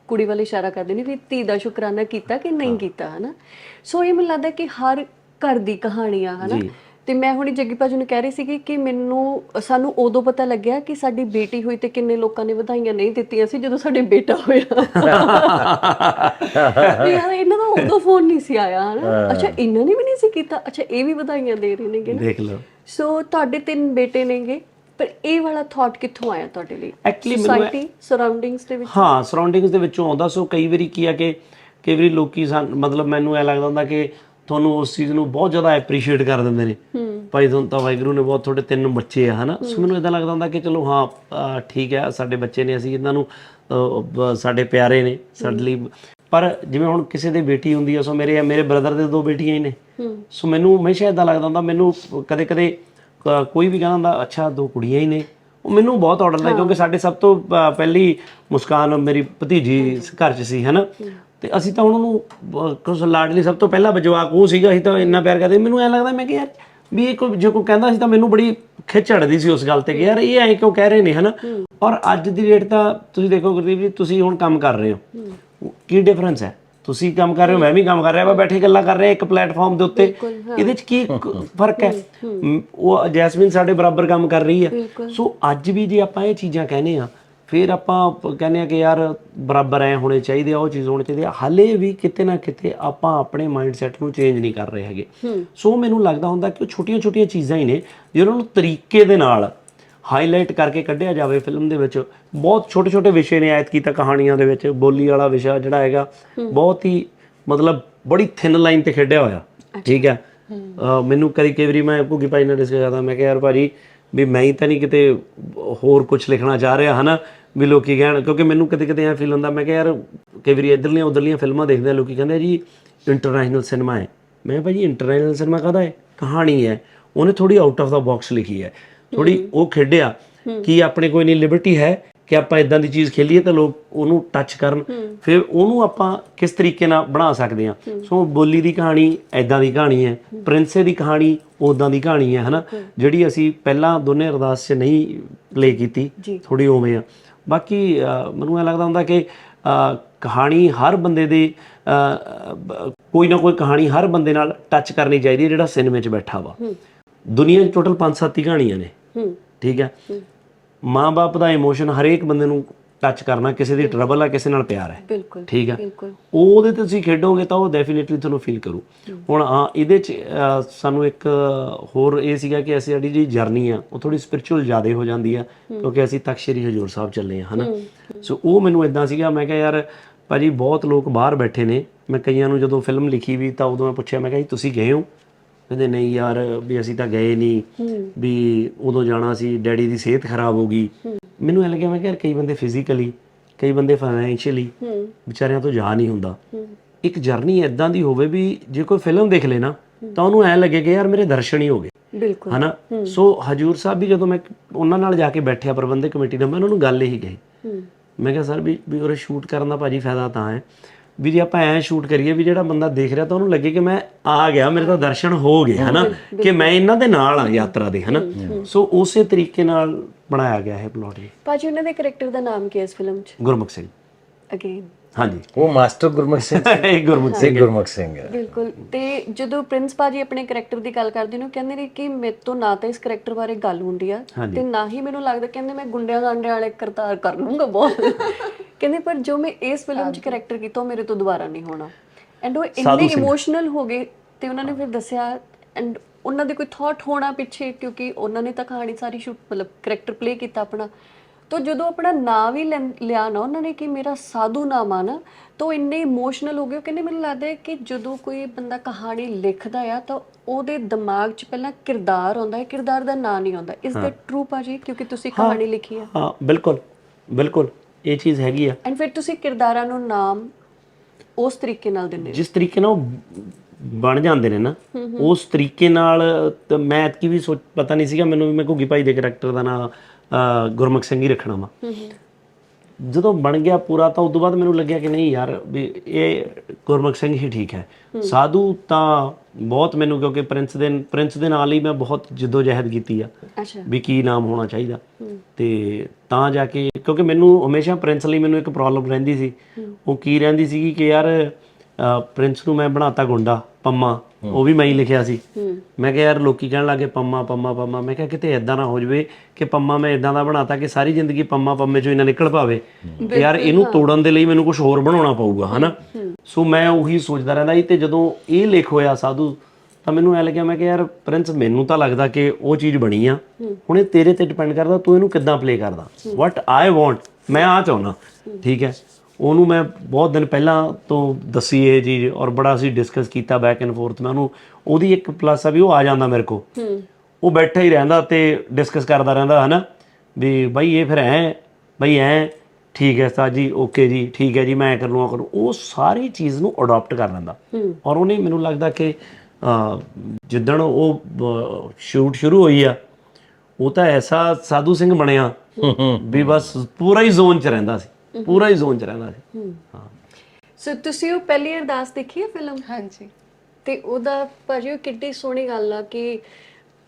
C: ਕੁੜੀ ਵਾਲੇ ਇਸ਼ਾਰਾ ਕਰਦੇ ਨੇ ਵੀ ਧੀ ਦਾ ਸ਼ੁਕਰਾਨਾ ਕੀਤਾ ਕਿ ਨਹੀਂ ਕੀਤਾ ਹਨਾ? ਸੋ ਇਹ ਮੈਨੂੰ ਲੱਗਦਾ ਕਿ ਹਰ ਘਰ ਦੀ ਕਹਾਣੀ ਆ ਹਨਾ। ਤੇ ਮੈਂ ਹੁਣੀ ਜੱਗੀ ਭਾਜੀ ਨੂੰ ਕਹਿ ਰਹੀ ਸੀਗੀ ਕਿ ਮੈਨੂੰ ਸਾਨੂੰ ਉਦੋਂ ਪਤਾ ਲੱਗਿਆ ਕਿ ਸਾਡੀ ਬੇਟੀ ਹੋਈ ਤੇ ਕਿੰਨੇ ਲੋਕਾਂ ਨੇ ਵਧਾਈਆਂ ਨਹੀਂ ਦਿੱਤੀਆਂ ਸੀ ਜਦੋਂ ਸਾਡੇ ਬੇਟਾ ਹੋਇਆ। ਵੀ ਯਾਰ ਇਹਨਾਂ ਦਾ ਉਦੋਂ ਫੋਨ ਨਹੀਂ ਸੀ ਆਇਆ ਹਨਾ? ਅੱਛਾ ਇਹਨਾਂ ਨੇ ਵੀ ਨਹੀਂ ਸੀ ਕੀਤਾ? ਅੱਛਾ ਇਹ ਵੀ ਵਧਾਈਆਂ ਦੇ ਰਹੇ ਨੇਗੇ
A: ਦੇਖ ਲਓ।
C: ਸੋ ਤੁਹਾਡੇ ਤਿੰਨ ਬੇਟੇ ਨੇਗੇ ਪਰ ਇਹ ਵਾਲਾ ਥਾਟ ਕਿੱਥੋਂ ਆਇਆ ਤੁਹਾਡੇ ਲਈ?
A: Actually ਮੈਨੂੰ ਇਹ-
C: ਸੋਸਾਇਟੀ ਸਰਾਊਂਡਿੰਗਸ ਦੇ ਵਿੱਚ?
A: ਹਾਂ ਸਰਾਊਂਡਿੰਗਸ ਦੇ ਵਿੱਚੋਂ ਆਉਂਦਾ। ਸੋ ਕਈ ਵਾਰੀ ਕੀ ਆ ਕਿ ਕਈ ਵਾਰੀ ਲੋਕੀ ਮਤਲਬ ਮੈਨੂੰ ਐ ਲੱਗਦਾ ਹੁੰਦਾ ਕਿ ਤੁਹਾਨੂੰ ਉਸ ਚੀਜ਼ ਨੂੰ ਬਹੁਤ ਜ਼ਿਆਦਾ ਐਪਰੀਸ਼ੀਏਟ ਕਰ ਦਿੰਦੇ ਨੇ। ਭਾਈ ਤੁਹਾਨੂੰ ਤਾਂ ਵਾਹਿਗੁਰੂ ਨੇ ਬਹੁਤ ਤੁਹਾਡੇ ਤਿੰਨ ਬੱਚੇ ਆ ਹਨਾ? ਸੋ ਮੈਨੂੰ ਇਦਾਂ ਲੱਗਦਾ ਹੁੰਦਾ ਕਿ ਚਲੋ ਹਾਂ ਠੀਕ ਹੈ ਸਾਡੇ ਬੱਚੇ ਨੇ ਅਸੀਂ ਇਹਨਾਂ ਨੂੰ ਸਾਡੇ ਪਿਆਰੇ ਨੇ ਸਾਡੇ ਲਈ। ਪਰ ਜਿਵੇਂ ਹੁਣ ਕਿਸੇ ਦੇ ਬੇਟੀ ਹੁੰਦੀ ਆ ਸੋ ਮੇਰੇ ਮੇਰੇ ਬ੍ਰਦਰ ਦੇ ਦੋ ਬੇਟੀਆਂ ਹੀ ਨੇ। ਸੋ ਮੈਨੂੰ ਹਮੇਸ਼ਾ ਇਦਾਂ ਲੱਗਦਾ ਹੁੰਦਾ ਮੈਨੂੰ ਕਦੇ ਕਦੇ ਕੋਈ ਵੀ ਕਹਿੰਦਾ ਹੁੰਦਾ ਅੱਛਾ ਦੋ ਕੁੜੀਆਂ ਹੀ ਨੇ। ਉਹ ਮੈਨੂੰ ਬਹੁਤ ਆਰਡਰ ਲੱਗਦਾ ਕਿਉਂਕਿ ਸਾਡੇ ਸਭ ਤੋਂ ਪਹਿਲੀ ਮੁਸਕਾਨ ਮੇਰੀ ਭਤੀਜੀ ਘਰ 'ਚ ਸੀ ਹੈਨਾ? ਤੇ ਅਸੀਂ ਤਾਂ ਉਹਨਾਂ ਨੂੰ ਕੁਛ ਲਾਡਲੀ ਸਭ ਤੋਂ ਪਹਿਲਾ ਜਵਾਕ ਉਹ ਸੀਗਾ ਅਸੀਂ ਤਾਂ ਇੰਨਾ ਪਿਆਰ ਕਰਦੇ। ਮੈਨੂੰ ਐ ਲੱਗਦਾ ਮੈਂ ਕਿ ਯਾਰ ਵੀ ਇਹ ਕੋਈ ਜੇ ਕੋਈ ਕਹਿੰਦਾ ਸੀ ਤਾਂ ਮੈਨੂੰ ਬੜੀ ਖਿੱਚ ਸੀ ਉਸ ਗੱਲ ਤੇ ਕਿ ਯਾਰ ਇਹ ਐਂ ਕਿਉਂ ਕਹਿ ਰਹੇ ਨੇ ਹਨਾ? ਔਰ ਅੱਜ ਦੀ ਡੇਟ ਤਾਂ ਤੁਸੀਂ ਦੇਖੋ ਗੁਰਦੀਪ ਜੀ ਤੁਸੀਂ ਹੁਣ ਕੰਮ ਕਰ ਰਹੇ ਹੋ। ਕੀ ਡਿਫਰੈਂਸ ਹੈ? ਤੁਸੀਂ ਕੰਮ ਕਰ ਰਹੇ ਹੋ ਮੈਂ ਵੀ ਕੰਮ ਕਰ ਰਿਹਾ ਆਪਾਂ ਬੈਠੇ ਗੱਲਾਂ ਕਰ ਰਹੇ ਹਾਂ ਇੱਕ ਪਲੇਟਫਾਰਮ ਦੇ ਉੱਤੇ। ਇਹਦੇ ਚ ਕੀ [LAUGHS] ਫ਼ਰਕ ਹੈ? ਉਹ ਜੈਸਮਿਨ ਸਾਡੇ ਬਰਾਬਰ ਕੰਮ ਕਰ ਰਹੀ ਹੈ। ਸੋ ਅੱਜ ਵੀ ਜੇ ਆਪਾਂ ਇਹ ਚੀਜ਼ਾਂ ਕਹਿੰਦੇ ਆ ਫਿਰ ਆਪਾਂ ਕਹਿੰਦੇ ਆ ਕਿ ਯਾਰ ਬਰਾਬਰ ਐ ਹੋਣੇ ਚਾਹੀਦੇ ਆ ਉਹ ਚੀਜ਼ ਹੋਣੀ ਚਾਹੀਦੀ ਆ। ਹਾਲੇ ਵੀ ਕਿਤੇ ਨਾ ਕਿਤੇ ਆਪਾਂ ਆਪਣੇ ਮਾਈਂਡ ਸੈਟ ਨੂੰ ਚੇਂਜ ਨਹੀਂ ਕਰ ਰਹੇ ਹੈਗੇ। ਸੋ ਮੈਨੂੰ ਲੱਗਦਾ ਹੁੰਦਾ ਕਿ ਉਹ ਛੋਟੀਆਂ-ਛੋਟੀਆਂ ਚੀਜ਼ਾਂ ਹੀ ਨੇ ਜਿਹਨਾਂ ਨੂੰ ਤਰੀਕੇ ਦੇ ਨਾਲ ਹਾਈਲਾਈਟ ਕਰਕੇ ਕੱਢਿਆ ਜਾਵੇ ਫਿਲਮ ਦੇ ਵਿੱਚ। ਬਹੁਤ ਛੋਟੇ-ਛੋਟੇ ਵਿਸ਼ੇ ਨੇ ਐਤ ਕੀਤਾ ਕਹਾਣੀਆਂ ਦੇ ਵਿੱਚ ਬੋਲੀ ਵਾਲਾ ਵਿਸ਼ਾ ਜਿਹੜਾ ਹੈਗਾ। ਬਹੁਤ ਹੀ ਮਤਲਬ ਬੜੀ ਥਿਨ ਲਾਈਨ ਤੇ ਖੇਡਿਆ ਹੋਇਆ। ਠੀਕ ਹੈ। ਮੈਨੂੰ ਕਦੀ ਕਈ ਵਾਰੀ ਮੈਂ ਭੁੱਗੀ ਭਾਈ ਨਾਲ ਡਿਸਕਸ ਕਰਦਾ ਮੈਂ ਕਿਹਾ ਯਾਰ ਭਾਜੀ ਵੀ ਮੈਂ ਹੀ ਤਾਂ ਨਹੀਂ ਕਿਤੇ ਹੋਰ ਕੁਝ ਲਿਖਣਾ ਚਾਹ ਰਿਹਾ ਹਨਾ? ਵੀ ਲੋਕੀ ਕਹਿਣ ਕਿਉਂਕਿ ਮੈਨੂੰ ਕਿਤੇ ਕਿਤੇ ਐ ਫੀਲ ਹੁੰਦਾ ਮੈਂ ਕਿਹਾ ਯਾਰ ਕਈ ਵਾਰੀ ਇਧਰਲੀਆਂ ਉਧਰਲੀਆਂ ਫਿਲਮਾਂ ਦੇਖਦੇ ਆ ਲੋਕੀ ਕਹਿੰਦੇ ਜੀ ਇੰਟਰਨੈਸ਼ਨਲ ਸਿਨੇਮਾ ਹੈ। ਮੈਂ ਭਾਜੀ ਇੰਟਰਨੈਸ਼ਨਲ ਸਿਨੇਮਾ ਕਾਹਦਾ ਹੈ? ਕਹਾਣੀ ਹੈ। ਉਹਨੇ ਥੋੜੀ ਆਊਟ ਆਫ ਦਾ ਬਾਕਸ ਲਿਖੀ ਹੈ। ਥੋੜੀ ਉਹ ਖੇਡਿਆ ਕਿ ਆਪਣੇ ਕੋਈ ਨਹੀਂ ਲਿਬਰਟੀ ਹੈ। ਕਿ ਆਪਾਂ ਇਦਾਂ ਦੀ ਚੀਜ਼ ਖੇਲੀਏ ਤਾਂ ਲੋਕ ਉਹਨੂੰ ਟੱਚ ਕਰਨ। ਫਿਰ ਉਹਨੂੰ ਆਪਾਂ ਕਿਸ ਤਰੀਕੇ ਨਾਲ ਬਣਾ ਸਕਦੇ ਹਾਂ। ਸੋ ਬੋਲੀ ਦੀ ਕਹਾਣੀ ਐਦਾਂ ਦੀ ਕਹਾਣੀ ਹੈ ਪ੍ਰਿੰਸੇ ਦੀ ਕਹਾਣੀ ਉਦਾਂ ਦੀ ਕਹਾਣੀ ਹੈ ਹਨਾ? ਜਿਹੜੀ ਅਸੀਂ ਪਹਿਲਾਂ ਦੋਨੇ ਅਰਦਾਸ 'ਚ ਨਹੀਂ ਪਲੇ ਕੀਤੀ ਥੋੜੀ ਉਵੇਂ ਆ। ਬਾਕੀ ਮੈਨੂੰ ਇਹ ਲੱਗਦਾ ਹੁੰਦਾ ਕਿ ਕਹਾਣੀ ਹਰ ਬੰਦੇ ਦੇ ਕੋਈ ਨਾ ਕੋਈ ਕਹਾਣੀ ਹਰ ਬੰਦੇ ਨਾਲ ਟੱਚ ਕਰਨੀ ਚਾਹੀਦੀ ਹੈ ਜਿਹੜਾ ਸਿਨੇਮੇ 'ਚ ਬੈਠਾ ਵਾ। ਦੁਨੀਆ 'ਚ ਟੋਟਲ 5-7 ਹੀ ਕਹਾਣੀਆਂ ਨੇ। ਠੀਕ ਹੈ। ਮਾਂ-ਬਾਪ ਦਾ ਇਮੋਸ਼ਨ ਹਰੇਕ ਬੰਦੇ ਨੂੰ ਟੱਚ ਕਰਨਾ ਕਿਸੇ ਦੀ ਟਰਬਲ ਆ ਕਿਸੇ ਨਾਲ ਪਿਆਰ ਹੈ
C: ਬਿਲਕੁਲ
A: ਠੀਕ ਹੈ ਉਹਦੇ ਤੇ ਤੁਸੀਂ ਖੇਡੋਗੇ ਤਾਂ ਉਹ ਡੈਫੀਨਿਟਲੀ ਤੁਹਾਨੂੰ ਫੀਲ ਕਰੂ। ਹੁਣ ਹਾਂ ਇਹਦੇ ਚ ਸਾਨੂੰ ਇੱਕ ਹੋਰ ਇਹ ਸੀਗਾ ਕਿ ਅਸੀਂ ਸਾਡੀ ਜਿਹੜੀ ਜਰਨੀ ਆ ਉਹ ਥੋੜੀ ਸਪਿਰਚੁਅਲ ਜ਼ਿਆਦੇ ਹੋ ਜਾਂਦੀ ਆ ਕਿਉਂਕਿ ਅਸੀਂ ਤਖਤ ਸ੍ਰੀ ਹਜੂਰ ਸਾਹਿਬ ਚੱਲੇ ਆ ਹਨਾ? ਸੋ ਉਹ ਮੈਨੂੰ ਇਦਾਂ ਸੀਗਾ ਮੈਂ ਕਿਹਾ ਯਾਰ ਭਾਜੀ ਬਹੁਤ ਲੋਕ ਬਾਹਰ ਬੈਠੇ ਨੇ। ਮੈਂ ਕਈਆਂ ਨੂੰ ਜਦੋਂ ਫਿਲਮ ਲਿਖੀ ਵੀ ਤਾਂ ਉਦੋਂ ਮੈਂ ਪੁੱਛਿਆ ਮੈਂ ਕਿਹਾ ਜੀ ਤੁਸੀਂ ਗਏ ਹੋ? ਕਹਿੰਦੇ ਨਹੀਂ ਯਾਰ ਵੀ ਅਸੀਂ ਤਾਂ ਗਏ ਨਹੀਂ ਵੀ ਉਦੋਂ ਜਾਣਾ ਸੀ ਡੈਡੀ ਦੀ ਸਿਹਤ ਖਰਾਬ ਹੋ ਗਈ। ਮੈਨੂੰ ਇਹ ਲੱਗਿਆ ਮੈਂ ਕਿਹਾ ਯਾਰ ਕਈ ਬੰਦੇ ਫਿਜ਼ੀਕਲੀ ਕਈ ਬੰਦੇ ਫਾਈਨੈਂਸ਼ੀਅਲੀ ਵਿਚਾਰਿਆਂ ਤੋਂ ਜਾ ਨਹੀਂ ਹੁੰਦਾ। ਇੱਕ ਜਰਨੀ ਐਦਾਂ ਦੀ ਹੋਵੇ ਵੀ ਜੇ ਕੋਈ ਫਿਲਮ ਦੇਖ ਲੇ ਨਾ ਤਾਂ ਉਹਨੂੰ ਐ ਲੱਗੇ ਕਿ ਯਾਰ ਮੇਰੇ ਦਰਸ਼ਨ ਹੀ ਹੋ ਗਏ।
C: ਬਿਲਕੁਲ।
A: ਹਨਾ? ਸੋ ਹਜੂਰ ਸਾਹਿਬ ਵੀ ਜਦੋਂ ਮੈਂ ਉਹਨਾਂ ਨਾਲ ਜਾ ਕੇ ਬੈਠਿਆ ਪ੍ਰਬੰਧਕ ਕਮੇਟੀ ਨਾਲ ਮੈਂ ਉਹਨਾਂ ਨੂੰ ਗੱਲ ਇਹੀ ਕਹੀ। ਮੈਂ ਕਿਹਾ ਸਰ ਵੀ ਵੀ ਉਹਰੇ ਸ਼ੂਟ ਕਰਨ ਦਾ ਭਾਜੀ ਫਾਇਦਾ ਤਾਂ ਹੈ। ਵੀ ਜੇ ਆਪਾਂ ਐ ਸ਼ੂਟ ਕਰੀਏ ਵੀ ਜਿਹੜਾ ਬੰਦਾ ਦੇਖ ਰਿਹਾ ਤਾਂ ਉਹਨੂੰ ਲੱਗੇ ਕਿ ਮੈਂ ਆ ਗਿਆ ਮੇਰੇ ਤਾਂ ਦਰਸ਼ਨ ਹੋ ਗਏ ਹਨਾ? ਕਿ ਮੈਂ ਇਹਨਾਂ ਦੇ ਨਾਲ ਆ ਯਾਤਰਾ ਦੇ ਹਨਾ? ਸੋ ਉਸੇ ਤਰੀਕੇ ਨਾਲ ਬਣਾਇਆ ਗਿਆ ਹੈ ਪਲਾਟ ਜੀ
C: ਭਾਜੀ ਉਹਨਾਂ ਦੇ ਕੈਰੈਕਟਰ ਦਾ ਨਾਮ ਕੀ ਹੈ ਇਸ ਫਿਲਮ 'ਚ?
A: ਗੁਰਮੁਖ ਸਿੰਘ।
C: ਅਗੇਨ
A: ਹਾਂਜੀ।
B: ਉਹ ਮਾਸਟਰ ਗੁਰਮੁਖ ਸਿੰਘ ਸੀ। [LAUGHS]
A: ਇਹ ਗੁਰਮੁਖ
B: ਸਿੰਘ ਗੁਰਮੁਖ ਸਿੰਘ ਹੈ।
C: ਬਿਲਕੁਲ। ਤੇ ਜਦੋਂ ਪ੍ਰਿੰਸ ਬਾਜੀ ਆਪਣੇ ਕੈਰੈਕਟਰ ਦੀ ਗੱਲ ਕਰਦੇ ਨੇ ਉਹ ਕਹਿੰਦੇ ਨੇ ਕਿ ਮੇਰੇ ਤੋਂ ਨਾ ਤਾਂ ਇਸ ਕੈਰੈਕਟਰ ਬਾਰੇ ਗੱਲ ਹੁੰਦੀ ਆ। ਤੇ ਨਾ ਹੀ ਮੈਨੂੰ ਲੱਗਦਾ ਕਹਿੰਦੇ ਮੈਂ ਗੁੰਡਿਆਂ ਗਾਂਡਿਆਂ ਵਾਲੇ ਕਰਤਾਰ ਕਰ ਲੂੰਗਾ ਬਹੁਤ। [LAUGHS] ਕਹਿੰਦੇ ਪਰ ਜੋ ਮੈਂ ਇਸ ਫਿਲਮ 'ਚ ਕੈਰੈਕਟਰ ਕੀਤਾ ਉਹ ਮੇਰੇ ਤੋਂ ਦੁਬਾਰਾ ਨਹੀਂ ਹੋਣਾ। ਐਂਡ ਉਹ ਇੰਨੇ ਇਮੋਸ਼ਨਲ ਹੋ ਗਏ ਤੇ ਉਹਨਾਂ ਨੇ ਫਿਰ ਦੱਸਿਆ ਐਂਡ ਉਹਨਾਂ ਦੇ ਕੋਈ ਥਾਟ ਹੋਣਾ ਪਿੱਛੇ ਕਿਉਂਕਿ ਉਹਨਾਂ ਨੇ ਤਾਂ ਕਹਾਣੀ ਸਾਰੀ ਸ਼ੂਟ ਮਤਲਬ ਕੈਰੈਕਟਰ ਪਲੇ ਕੀਤਾ ਆਪਣਾ। ਤਾਂ ਜਦੋਂ ਆਪਣਾ ਨਾਂ ਵੀ ਲੈਂ- ਲਿਆ ਨਾ ਉਹਨਾਂ ਨੇ ਕਿ ਮੇਰਾ ਸਾਧੂ ਨਾਮ ਆ ਨਾ ਤਾਂ ਇੰਨੇ ਇਮੋਸ਼ਨਲ ਹੋ ਗਏ ਉਹ ਕਹਿੰਦੇ ਮੈਨੂੰ ਲੱਗਦਾ ਹੈ ਕਿ ਜਦੋਂ ਕੋਈ ਬੰਦਾ ਕਹਾਣੀ ਲਿਖਦਾ ਆ ਤਾਂ ਉਹਦੇ ਦਿਮਾਗ 'ਚ ਪਹਿਲਾਂ ਕਿਰਦਾਰ ਆਉਂਦਾ ਹੈ ਕਿਰਦਾਰ ਦਾ ਨਾਂ ਨਹੀਂ ਆਉਂਦਾ। ਇਸ ਦਾ ਟਰੂ ਭਾਜੀ ਕਿਉਂਕਿ ਤੁਸੀਂ ਕਹਾਣੀ ਲਿਖੀ ਆ।
A: ਹਾਂ ਬਿਲਕੁਲ ਬਿਲਕੁਲ ਇਹ ਚੀਜ਼ ਹੈਗੀ ਆ।
C: ਐਂਡ ਫਿਰ ਤੁਸੀਂ ਕਿਰਦਾਰਾਂ ਨੂੰ ਨਾਮ ਉਸ ਤਰੀਕੇ ਨਾਲ ਦਿੰਦੇ ਹੋ?
A: ਜਿਸ ਤਰੀਕੇ ਨਾਲ ਉਹ ਬਣ ਜਾਂਦੇ ਨੇ ਨਾ ਉਸ ਤਰੀਕੇ ਨਾਲ ਤਾਂ ਮੈਂ ਐਤਕੀ ਵੀ ਸੋਚ ਪਤਾ ਨਹੀਂ ਸੀਗਾ ਮੈਨੂੰ ਵੀ ਮੈਂ ਘੁੱਗੀ ਭਾਈ ਦੇ ਕੈਰੈਕਟਰ ਦਾ ਨਾਮ ਗੁਰਮੁਖ ਸਿੰਘ ਹੀ ਰੱਖਣਾ ਵਾ। ਜਦੋਂ ਬਣ ਗਿਆ ਪੂਰਾ ਤਾਂ ਉਸ ਤੋਂ ਬਾਅਦ ਮੈਨੂੰ ਲੱਗਿਆ ਕਿ ਨਹੀਂ ਯਾਰ ਵੀ ਇਹ ਗੁਰਮੁਖ ਸਿੰਘ ਹੀ ਠੀਕ ਹੈ। ਸਾਧੂ ਤਾਂ ਬਹੁਤ ਮੈਨੂੰ ਕਿਉਂਕਿ ਪ੍ਰਿੰਸ ਦੇ ਪ੍ਰਿੰਸ ਦੇ ਨਾਲ ਹੀ ਮੈਂ ਬਹੁਤ ਜਿੱਦੋ-ਜਹਿਦ ਕੀਤੀ ਆ। ਵੀ ਕੀ ਨਾਮ ਹੋਣਾ ਚਾਹੀਦਾ। ਤੇ ਤਾਂ ਜਾ ਕੇ ਕਿਉਂਕਿ ਮੈਨੂੰ ਹਮੇਸ਼ਾ ਪ੍ਰਿੰਸ ਲਈ ਮੈਨੂੰ ਇੱਕ ਪ੍ਰੋਬਲਮ ਰਹਿੰਦੀ ਸੀ। ਉਹ ਕੀ ਰਹਿੰਦੀ ਸੀਗੀ ਕਿ ਯਾਰ ਪ੍ਰਿੰਸ ਨੂੰ ਮੈਂ ਬਣਾਤਾ ਗੁੰਡਾ ਪੰਮਾ। ਉਹ ਵੀ ਮੈਂ ਹੀ ਲਿਖਿਆ ਸੀ। ਮੈਂ ਕਿਹਾ ਯਾਰ ਲੋਕੀ ਕਹਿਣ ਲੱਗੇ ਪੰਮਾ ਪੰਮਾ ਪੰਮਾ। ਮੈਂ ਕਿਹਾ ਕਿਤੇ ਐਦਾਂ ਨਾ ਹੋ ਜਵੇ ਕਿ ਪੰਮਾ ਮੈਂ ਇਦਾਂ ਦਾ ਬਣਾਤਾ ਕਿ ਸਾਰੀ ਜ਼ਿੰਦਗੀ ਪੰਮਾ ਪੰਮੇ ਚੋਂ ਇਹਨਾਂ ਨਿਕਲ ਪਾਵੇ। ਯਾਰ ਇਹਨੂੰ ਤੋੜਨ ਦੇ ਲਈ ਮੈਨੂੰ ਕੁਝ ਹੋਰ ਬਣਾਉਣਾ ਪਊਗਾ ਹਨਾ? ਸੋ ਮੈਂ ਉਹੀ ਸੋਚਦਾ ਰਹਿੰਦਾ ਸੀ ਤੇ ਜਦੋਂ ਇਹ ਲਿਖ ਹੋਇਆ ਸਾਧੂ ਤਾਂ ਮੈਨੂੰ ਐ ਲੱਗਿਆ ਮੈਂ ਕਿ ਯਾਰ ਪ੍ਰਿੰਸ ਮੈਨੂੰ ਤਾਂ ਲੱਗਦਾ ਕਿ ਉਹ ਚੀਜ਼ ਬਣੀ ਆ। ਹੁਣ ਇਹ ਤੇਰੇ ਤੇ ਡਿਪੈਂਡ ਕਰਦਾ ਤੂੰ ਇਹਨੂੰ ਕਿੱਦਾਂ ਪਲੇ ਕਰਦਾ? ਵਾਟ ਆਈ ਵਾਂਟ ਮੈਂ ਆ ਚਾਹੁੰਦਾ। ਠੀਕ ਹੈ? ਉਹਨੂੰ ਮੈਂ ਬਹੁਤ ਦਿਨ ਪਹਿਲਾਂ ਤੋਂ ਦੱਸੀ ਇਹ ਚੀਜ਼ ਔਰ ਬੜਾ ਅਸੀਂ ਡਿਸਕਸ ਕੀਤਾ ਬੈਕ ਐਂਡ ਫੋਰਥ ਮੈਂ ਉਹਨੂੰ ਉਹਦੀ ਇੱਕ ਪਲੱਸ ਆ ਵੀ ਉਹ ਆ ਜਾਂਦਾ ਮੇਰੇ ਕੋ ਉਹ ਬੈਠਾ ਹੀ ਰਹਿੰਦਾ ਤੇ ਡਿਸਕਸ ਕਰਦਾ ਰਹਿੰਦਾ ਹਨਾ? ਵੀ ਬਾਈ ਇਹ ਫਿਰ ਐ ਬਈ ਐ ਠੀਕ ਹੈ ਉਸਤਾਦ ਜੀ ਓਕੇ ਜੀ ਠੀਕ ਹੈ ਜੀ ਮੈਂ ਐਂ ਕਰ ਲੂੰਗਾ ਕਰੂੰ ਉਹ ਸਾਰੀ ਚੀਜ਼ ਨੂੰ ਅਡਾਪਟ ਕਰ ਲੈਂਦਾ। ਔਰ ਉਹਨੇ ਮੈਨੂੰ ਲੱਗਦਾ ਕਿ ਜਿੱਦਣ ਉਹ ਸ਼ੂਟ ਸ਼ੁਰੂ ਹੋਈ ਆ ਉਹ ਤਾਂ ਐਸਾ ਸਾਧੂ ਸਿੰਘ ਬਣਿਆ ਵੀ ਬਸ ਪੂਰਾ ਹੀ ਜ਼ੋਨ 'ਚ ਰਹਿੰਦਾ ਸੀ। ਪੂਰਾ ਹੀ ਜ਼ੋਨ 'ਚ ਰਹਿੰਦਾ ਸੀ। ਹਾਂ।
C: ਸੋ ਤੁਸੀਂ ਉਹ ਪਹਿਲੀ ਅਰਦਾਸ ਦੇਖੀ ਹੈ ਫਿਲਮ
D: ਹਾਂਜੀ।
C: ਤੇ ਉਹਦਾ ਭਾਜੀ ਉਹ ਕਿੱਡੀ ਸੋਹਣੀ ਗੱਲ ਆ ਕਿ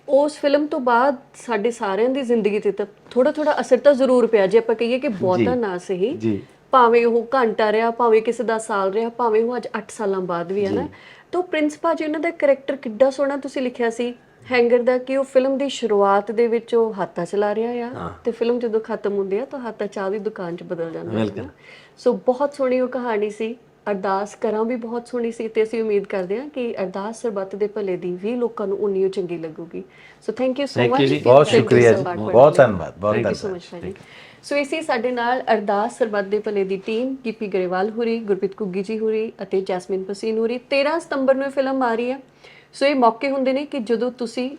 C: ਉਸ ਫਿਲਮ ਤੋਂ ਬਾਅਦ ਸਾਡੇ ਸਾਰਿਆਂ ਦੀ ਜ਼ਿੰਦਗੀ ਤੇ ਤਾਂ ਥੋੜਾ ਥੋੜਾ ਅਸਰ ਤਾਂ ਜ਼ਰੂਰ ਪਿਆ। ਜੇ ਆਪਾਂ ਕਹੀਏ ਕਿ ਬਹੁਤਾ ਨਾ ਸਹੀ
A: ਜੀ।
C: ਭਾਵੇਂ ਉਹ ਘੰਟਾ ਰਿਹਾ ਭਾਵੇਂ ਕਿਸੇ ਦਾ ਸਾਲ ਰਿਹਾ ਭਾਵੇਂ ਉਹ ਅੱਜ 8 ਸਾਲਾਂ ਬਾਅਦ ਵੀ ਹੈ ਨਾ। ਤਾਂ ਪ੍ਰਿੰਸ ਭਾਜੀ ਉਹਨਾਂ ਦਾ ਕੈਰੈਕਟਰ ਕਿੱਡਾ ਸੋਹਣਾ ਤੁਸੀਂ ਲਿਖਿਆ ਸੀ। ਹੈਂਗਰ ਦਾ ਕਿ ਉਹ ਫਿਲਮ ਦੀ ਸ਼ੁਰੂਆਤ ਦੇ ਵਿੱਚ ਉਹ ਹਾਤਾ ਚਲਾ ਰਿਹਾ ਆ ਤੇ ਫਿਲਮ ਜਦੋਂ ਖਤਮ ਹੁੰਦੀ ਆ ਤਾਂ ਹਾਤਾ ਚਾਹ ਦੀ ਦੁਕਾਨ 'ਚ ਬਦਲ ਜਾਂਦਾ ਹੈ ਸੋ ਬਹੁਤ ਸੋਹਣੀ ਉਹ ਕਹਾਣੀ ਸੀ। ਅਰਦਾਸ ਕਰਾਂ ਵੀ ਬਹੁਤ ਸੋਹਣੀ ਸੀ ਤੇ ਅਸੀਂ ਉਮੀਦ ਕਰਦੇ ਹਾਂ ਕਿ ਅਰਦਾਸ ਸਰਬੱਤ ਦੇ ਭਲੇ ਦੀ ਵੀ ਲੋਕਾਂ ਨੂੰ ਉਨੀ ਚੰਗੀ ਲੱਗੂਗੀ। So
A: thank you
C: so
A: much.
B: ਬਹੁਤ ਸ਼ੁਕਰੀਆ ਜੀ। ਬਹੁਤ ਧੰਨਵਾਦ। ਬਹੁਤ ਧੰਨਵਾਦ।
C: ਸੋ ਇਸੇ ਸਾਡੇ ਨਾਲ ਅਰਦਾਸ ਸਰਬੱਤ ਦੇ ਭਲੇ ਦੀ ਟੀਮ ਕੀਪੀ ਗਰੇਵਾਲ ਹੁਰੀ ਗੁਰਪ੍ਰੀਤ ਕੁੱਗੀ ਜੀ ਹੁਰੀ ਅਤੇ ਜੈਸਮਿਨ ਪਸੀਨ ਹੁਰੀ। 13 ਸਤੰਬਰ ਨੂੰ ਇਹ ਫਿਲਮ ਆ ਰਹੀ ਹੈ ਸੋ ਇਹ ਮੌਕੇ ਹੁੰਦੇ ਨੇ ਕਿ ਜਦੋਂ ਤੁਸੀਂ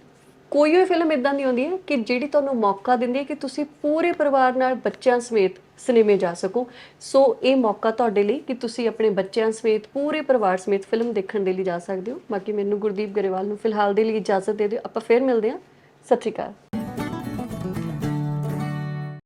C: ਕੋਈ ਵੀ ਫਿਲਮ ਇਦਾਂ ਦੀ ਹੁੰਦੀ ਹੈ ਕਿ ਜਿਹੜੀ ਤੁਹਾਨੂੰ ਮੌਕਾ ਦਿੰਦੀ ਹੈ ਕਿ ਤੁਸੀਂ ਪੂਰੇ ਪਰਿਵਾਰ ਨਾਲ ਬੱਚਿਆਂ ਸਮੇਤ ਸਿਨੇਮੇ ਜਾ ਸਕੋ। ਸੋ ਇਹ ਮੌਕਾ ਤੁਹਾਡੇ ਲਈ ਕਿ ਤੁਸੀਂ ਆਪਣੇ ਬੱਚਿਆਂ ਸਮੇਤ ਪੂਰੇ ਪਰਿਵਾਰ ਸਮੇਤ ਫਿਲਮ ਦੇਖਣ ਦੇ ਲਈ ਜਾ ਸਕਦੇ ਹੋ। ਬਾਕੀ ਮੈਨੂੰ ਗੁਰਦੀਪ ਗਰੇਵਾਲ ਨੂੰ ਫਿਲਹਾਲ ਦੇ ਲਈ ਇਜਾਜ਼ਤ ਦੇ ਦਿਓ। ਆਪਾਂ ਫੇਰ ਮਿਲਦੇ ਹਾਂ। ਸਤਿ ਸ਼੍ਰੀ ਅਕਾਲ।